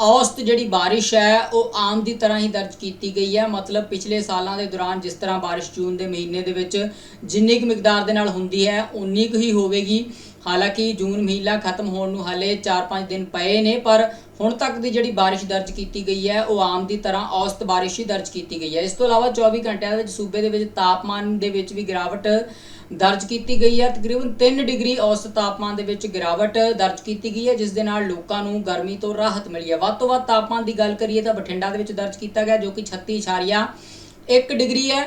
ਔਸਤ ਜਿਹੜੀ ਬਾਰਿਸ਼ ਹੈ, ਉਹ ਆਮ ਦੀ ਤਰ੍ਹਾਂ ਹੀ ਦਰਜ ਕੀਤੀ ਗਈ ਹੈ। ਮਤਲਬ ਪਿਛਲੇ ਸਾਲਾਂ ਦੇ ਦੌਰਾਨ ਜਿਸ ਤਰ੍ਹਾਂ ਬਾਰਿਸ਼ ਜੂਨ ਦੇ ਮਹੀਨੇ ਦੇ ਵਿੱਚ ਜਿੰਨੀ ਕੁ ਮਿਕਦਾਰ ਦੇ ਨਾਲ ਹੁੰਦੀ ਹੈ, ਉਨੀ ਕੁ ਹੀ ਹੋਵੇਗੀ। ਹਾਲਾਂਕਿ ਜੂਨ ਮਹੀਨਾ ਖਤਮ ਹੋਣ ਨੂੰ ਹਾਲੇ 4-5 ਦਿਨ ਪਏ ਨੇ, ਪਰ ਹੁਣ ਤੱਕ ਦੀ ਜਿਹੜੀ ਬਾਰਿਸ਼ ਦਰਜ ਕੀਤੀ ਗਈ ਹੈ, ਉਹ ਆਮ ਦੀ ਤਰ੍ਹਾਂ ਔਸਤ ਬਾਰਿਸ਼ ਹੀ ਦਰਜ ਕੀਤੀ ਗਈ ਹੈ। ਇਸ ਤੋਂ ਇਲਾਵਾ 24 ਘੰਟਿਆਂ ਦੇ ਵਿੱਚ ਸੂਬੇ ਦੇ ਵਿੱਚ ਤਾਪਮਾਨ ਦੇ ਵਿੱਚ ਵੀ ਗਿਰਾਵਟ ਦਰਜ ਕੀਤੀ ਗਈ ਹੈ। ਤਕਰੀਬਨ 3 ਡਿਗਰੀ ਔਸਤ ਤਾਪਮਾਨ ਦੇ ਵਿੱਚ ਗਿਰਾਵਟ ਦਰਜ ਕੀਤੀ ਗਈ ਹੈ, ਜਿਸ ਦੇ ਨਾਲ ਲੋਕਾਂ ਨੂੰ ਗਰਮੀ ਤੋਂ ਰਾਹਤ ਮਿਲੀ ਹੈ। ਵੱਧ ਤੋਂ ਵੱਧ ਤਾਪਮਾਨ ਦੀ ਗੱਲ ਕਰੀਏ ਤਾਂ ਬਠਿੰਡਾ ਦੇ ਵਿੱਚ ਦਰਜ ਕੀਤਾ ਗਿਆ ਜੋ ਕਿ 36.1 ਡਿਗਰੀ ਹੈ।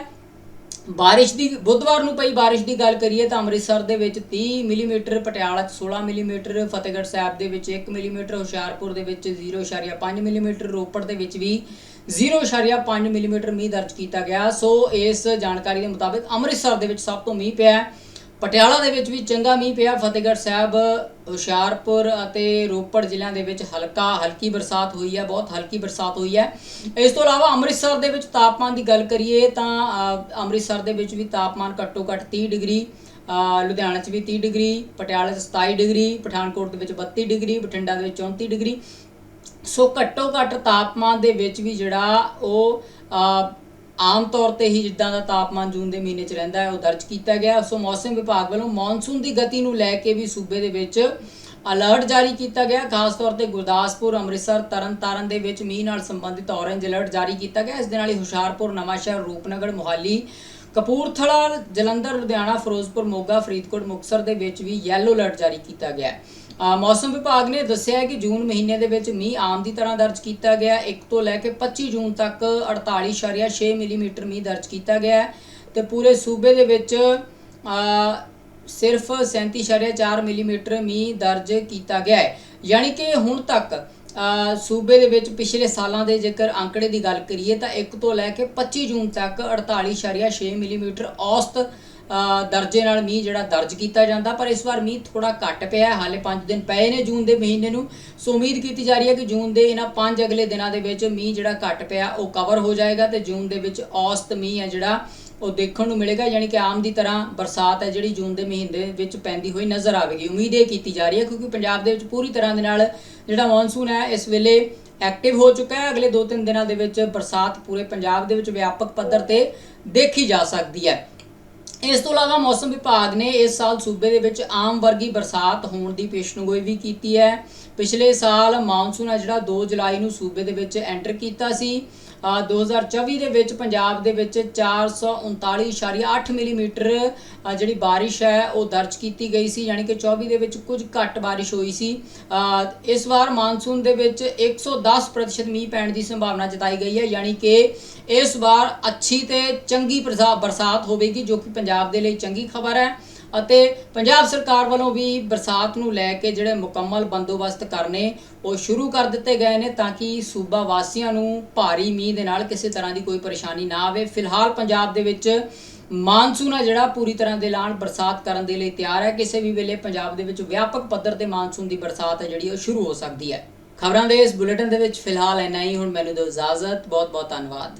ਬਾਰਿਸ਼ ਦੀ ਬੁੱਧਵਾਰ ਨੂੰ ਪਈ ਬਾਰਿਸ਼ ਦੀ ਗੱਲ ਕਰੀਏ ਤਾਂ ਅੰਮ੍ਰਿਤਸਰ ਦੇ ਵਿੱਚ 30 ਮਿਲੀਮੀਟਰ, ਪਟਿਆਲਾ 'ਚ 16 ਮਿਲੀਮੀਟਰ, ਫਤਿਹਗੜ੍ਹ ਸਾਹਿਬ ਦੇ ਵਿੱਚ 1 ਮਿਲੀਮੀਟਰ, ਹੁਸ਼ਿਆਰਪੁਰ ਦੇ ਵਿੱਚ 0.5 ਮਿਲੀਮੀਟਰ, ਰੋਪੜ ਦੇ ਵਿੱਚ ਵੀ 0.5 ਮਿਲੀਮੀਟਰ ਮੀਂਹ ਦਰਜ ਕੀਤਾ ਗਿਆ ਸੋ ਇਸ ਜਾਣਕਾਰੀ ਦੇ ਮੁਤਾਬਿਕ ਅੰਮ੍ਰਿਤਸਰ ਦੇ ਵਿੱਚ ਸਭ ਤੋਂ ਮੀਂਹ ਪਿਆ ਹੈ। ਪਟਿਆਲਾ ਦੇ ਵਿੱਚ ਵੀ ਚੰਗਾ ਮੀਂਹ ਪਿਆ। ਫਤਿਹਗੜ੍ਹ ਸਾਹਿਬ, ਹੁਸ਼ਿਆਰਪੁਰ ਅਤੇ ਰੋਪੜ ਜ਼ਿਲ੍ਹਿਆਂ ਦੇ ਵਿੱਚ ਹਲਕਾ, ਹਲਕੀ ਬਰਸਾਤ ਹੋਈ ਹੈ, ਬਹੁਤ ਹਲਕੀ ਬਰਸਾਤ ਹੋਈ ਹੈ। ਇਸ ਤੋਂ ਇਲਾਵਾ ਅੰਮ੍ਰਿਤਸਰ ਦੇ ਵਿੱਚ ਤਾਪਮਾਨ ਦੀ ਗੱਲ ਕਰੀਏ ਤਾਂ ਅੰਮ੍ਰਿਤਸਰ ਦੇ ਵਿੱਚ ਵੀ ਤਾਪਮਾਨ ਘੱਟੋ ਘੱਟ 30 ਡਿਗਰੀ ਲੁਧਿਆਣਾ 'ਚ ਵੀ 30 ਡਿਗਰੀ, ਪਟਿਆਲਾ 'ਚ 27 ਡਿਗਰੀ, ਪਠਾਨਕੋਟ ਦੇ ਵਿੱਚ 32 ਡਿਗਰੀ, ਬਠਿੰਡਾ ਦੇ ਵਿੱਚ 34 ਡਿਗਰੀ। ਸੋ ਘੱਟੋ ਘੱਟ ਤਾਪਮਾਨ ਦੇ ਵਿੱਚ ਵੀ ਜਿਹੜਾ ਉਹ ਆਮ ਤੌਰ ਤੇ ਹੀ ਜਿੱਦਾਂ ਦਾ ਤਾਪਮਾਨ ਜੂਨ ਦੇ ਮਹੀਨੇ 'ਚ ਰਹਿੰਦਾ ਹੈ, ਉਹ ਦਰਜ ਕੀਤਾ ਗਿਆ ਸੋ ਮੌਸਮ ਵਿਭਾਗ ਵੱਲੋਂ ਮੌਨਸੂਨ ਦੀ ਗਤੀ ਨੂੰ ਲੈ ਕੇ ਵੀ ਸੂਬੇ ਦੇ ਵਿੱਚ ਅਲਰਟ ਜਾਰੀ ਕੀਤਾ ਗਿਆ ਖਾਸ ਤੌਰ ਤੇ ਗੁਰਦਾਸਪੁਰ, ਅੰਮ੍ਰਿਤਸਰ, ਤਰਨਤਾਰਨ ਦੇ ਵਿੱਚ ਮੀਂਹ ਨਾਲ ਸੰਬੰਧਿਤ ਔਰੇਂਜ ਅਲਰਟ ਜਾਰੀ ਕੀਤਾ ਗਿਆ ਇਸ ਦੇ ਨਾਲ ਹੀ ਹੁਸ਼ਿਆਰਪੁਰ, ਨਵਾਂਸ਼ਹਿਰ, ਰੂਪਨਗਰ, ਮੁਹਾਲੀ, ਕਪੂਰਥਲਾ, ਜਲੰਧਰ, ਲੁਧਿਆਣਾ, ਫਿਰੋਜ਼ਪੁਰ, ਮੋਗਾ, ਫਰੀਦਕੋਟ, ਮੁਕਤਸਰ ਦੇ ਵਿੱਚ ਵੀ ਯੈਲੋ ਅਲਰਟ ਜਾਰੀ ਕੀਤਾ ਗਿਆ ਹੈ। ਮੌਸਮ ਵਿਭਾਗ ਨੇ ਦੱਸਿਆ ਹੈ ਕਿ ਜੂਨ ਮਹੀਨੇ ਦੇ ਵਿੱਚ ਮੀਂਹ ਆਮ ਦੀ ਤਰ੍ਹਾਂ ਦਰਜ ਕੀਤਾ ਗਿਆ 1 ਤੋਂ ਲੈ ਕੇ 25 ਜੂਨ ਤੱਕ 48.6 ਮਿਲੀਮੀਟਰ ਮੀਂਹ ਦਰਜ ਕੀਤਾ ਗਿਆ ਹੈ ਤੇ ਪੂਰੇ ਸੂਬੇ ਦੇ ਵਿੱਚ ਅ, ਸਿਰਫ 37.4 ਮਿਲੀਮੀਟਰ ਮੀਂਹ ਦਰਜ ਕੀਤਾ ਗਿਆ ਹੈ। ਯਾਨੀ ਕਿ ਹੁਣ ਤੱਕ ਸੂਬੇ ਦੇ ਵਿੱਚ ਪਿਛਲੇ ਸਾਲਾਂ ਦੇ ਜੇਕਰ ਅੰਕੜੇ ਦੀ ਗੱਲ ਕਰੀਏ ਤਾਂ 1 ਤੋਂ ਲੈ ਕੇ 25 ਜੂਨ ਤੱਕ 48.6 ਮਿਲੀਮੀਟਰ ਔਸਤ ਦਰਜੇ ਨਾਲ ਮੀਂਹ ਜਿਹੜਾ ਦਰਜ ਕੀਤਾ ਜਾਂਦਾ, ਪਰ ਇਸ ਵਾਰ ਮੀਂਹ ਥੋੜਾ ਘੱਟ ਪਿਆ ਹਾਲੇ 5 ਦਿਨ ਪਏ ਨੇ ਜੂਨ ਦੇ ਮਹੀਨੇ ਨੂੰ। ਸੋ ਉਮੀਦ ਕੀਤੀ ਜਾ ਰਹੀ ਹੈ ਕਿ ਜੂਨ ਦੇ ਇਹਨਾਂ 5 ਅਗਲੇ ਦਿਨਾਂ ਦੇ ਵਿੱਚ ਮੀਂਹ ਜਿਹੜਾ ਘੱਟ ਪਿਆ, ਉਹ ਕਵਰ ਹੋ ਜਾਏਗਾ ਤੇ ਜੂਨ ਦੇ ਵਿੱਚ ਔਸਤ ਮੀਂਹ ਹੈ ਜਿਹੜਾ, ਉਹ ਦੇਖਣ ਨੂੰ ਮਿਲੇਗਾ। ਯਾਨੀ ਕਿ ਆਮ ਦੀ ਤਰ੍ਹਾਂ ਬਰਸਾਤ ਹੈ ਜਿਹੜੀ ਜੂਨ ਦੇ ਮਹੀਨੇ ਵਿੱਚ ਪੈਂਦੀ ਹੋਈ ਨਜ਼ਰ ਆਵੇਗੀ। ਉਮੀਦ ਇਹ ਕੀਤੀ ਜਾ ਰਹੀ ਹੈ ਕਿਉਂਕਿ ਪੰਜਾਬ ਦੇ ਵਿੱਚ ਪੂਰੀ ਤਰ੍ਹਾਂ ਦੇ ਨਾਲ ਜਿਹੜਾ ਮੌਨਸੂਨ ਹੈ, ਇਸ ਵੇਲੇ ਐਕਟਿਵ ਹੋ ਚੁੱਕਾ ਹੈ। ਅਗਲੇ 2-3 ਦਿਨਾਂ ਦੇ ਵਿੱਚ ਬਰਸਾਤ ਪੂਰੇ ਪੰਜਾਬ ਦੇ ਵਿੱਚ ਵਿਆਪਕ ਪੱਧਰ ਤੇ ਦੇਖੀ ਜਾ ਸਕਦੀ ਹੈ। ਇਸ ਤੋਂ ਇਲਾਵਾ ਮੌਸਮ ਵਿਭਾਗ ਨੇ ਇਸ ਸਾਲ ਸੂਬੇ ਦੇ ਵਿੱਚ ਆਮ ਵਰਗੀ ਬਰਸਾਤ ਹੋਣ ਦੀ ਪੇਸ਼ਨਗੋਈ ਵੀ ਕੀਤੀ ਹੈ। ਪਿਛਲੇ ਸਾਲ ਮਾਨਸੂਨ ਹੈ ਜਿਹੜਾ 2 ਜੁਲਾਈ ਨੂੰ ਸੂਬੇ ਦੇ ਵਿੱਚ ਐਂਟਰ ਕੀਤਾ ਸੀ। 2024 ਦੇ ਵਿੱਚ ਪੰਜਾਬ ਦੇ ਵਿੱਚ 439.8 ਮਿਲੀਮੀਟਰ ਜਿਹੜੀ ਬਾਰਿਸ਼ ਹੈ, ਉਹ ਦਰਜ ਕੀਤੀ ਗਈ ਸੀ। ਯਾਨੀ ਕਿ 24 ਦੇ ਵਿੱਚ ਕੁਝ ਘੱਟ ਬਾਰਿਸ਼ ਹੋਈ ਸੀ। ਇਸ ਵਾਰ ਮਾਨਸੂਨ ਦੇ ਵਿੱਚ 110% ਮੀਂਹ ਪੈਣ ਦੀ ਸੰਭਾਵਨਾ ਜਤਾਈ ਗਈ ਹੈ। ਯਾਨੀ ਕਿ ਇਸ ਵਾਰ ਅੱਛੀ ਤੇ ਚੰਗੀ ਪ੍ਰਸਾ- ਬਰਸਾਤ ਹੋਵੇਗੀ, ਜੋ ਕਿ ਪੰਜਾਬ ਦੇ ਲਈ ਚੰਗੀ ਖਬਰ ਹੈ। ਅਤੇ ਪੰਜਾਬ ਸਰਕਾਰ ਵੱਲੋਂ ਵੀ ਬਰਸਾਤ ਨੂੰ ਲੈ ਕੇ ਜਿਹੜੇ ਮੁਕੰਮਲ ਬੰਦੋਬਸਤ ਕਰਨੇ ਉਹ ਸ਼ੁਰੂ ਕਰ ਦਿੱਤੇ ਗਏ ਨੇ ਤਾਂ ਕਿ ਸੂਬਾ ਵਾਸੀਆਂ ਨੂੰ ਭਾਰੀ ਮੀਂਹ ਦੇ ਨਾਲ ਕਿਸੇ ਤਰ੍ਹਾਂ ਦੀ ਕੋਈ ਪਰੇਸ਼ਾਨੀ ਨਾ ਆਵੇ। ਫਿਲਹਾਲ ਪੰਜਾਬ ਦੇ ਵਿੱਚ ਮਾਨਸੂਨ ਆ ਜਿਹੜਾ ਪੂਰੀ ਤਰ੍ਹਾਂ ਦੇ ਐਲਾਨ ਬਰਸਾਤ ਕਰਨ ਦੇ ਲਈ ਤਿਆਰ ਹੈ। ਕਿਸੇ ਵੀ ਵੇਲੇ ਪੰਜਾਬ ਦੇ ਵਿੱਚ ਵਿਆਪਕ ਪੱਧਰ ਤੇ ਮਾਨਸੂਨ ਦੀ ਬਰਸਾਤ ਹੈ ਜਿਹੜੀ ਉਹ ਸ਼ੁਰੂ ਹੋ ਸਕਦੀ ਹੈ। ਖਬਰਾਂ ਦੇ ਇਸ ਬੁਲੇਟਿਨ ਦੇ ਵਿੱਚ ਫਿਲਹਾਲ ਇੰਨਾ ਹੀ। ਹੁਣ ਮੈਨੂੰ ਦਿਓ ਇਜਾਜ਼ਤ। ਬਹੁਤ ਬਹੁਤ ਧੰਨਵਾਦ।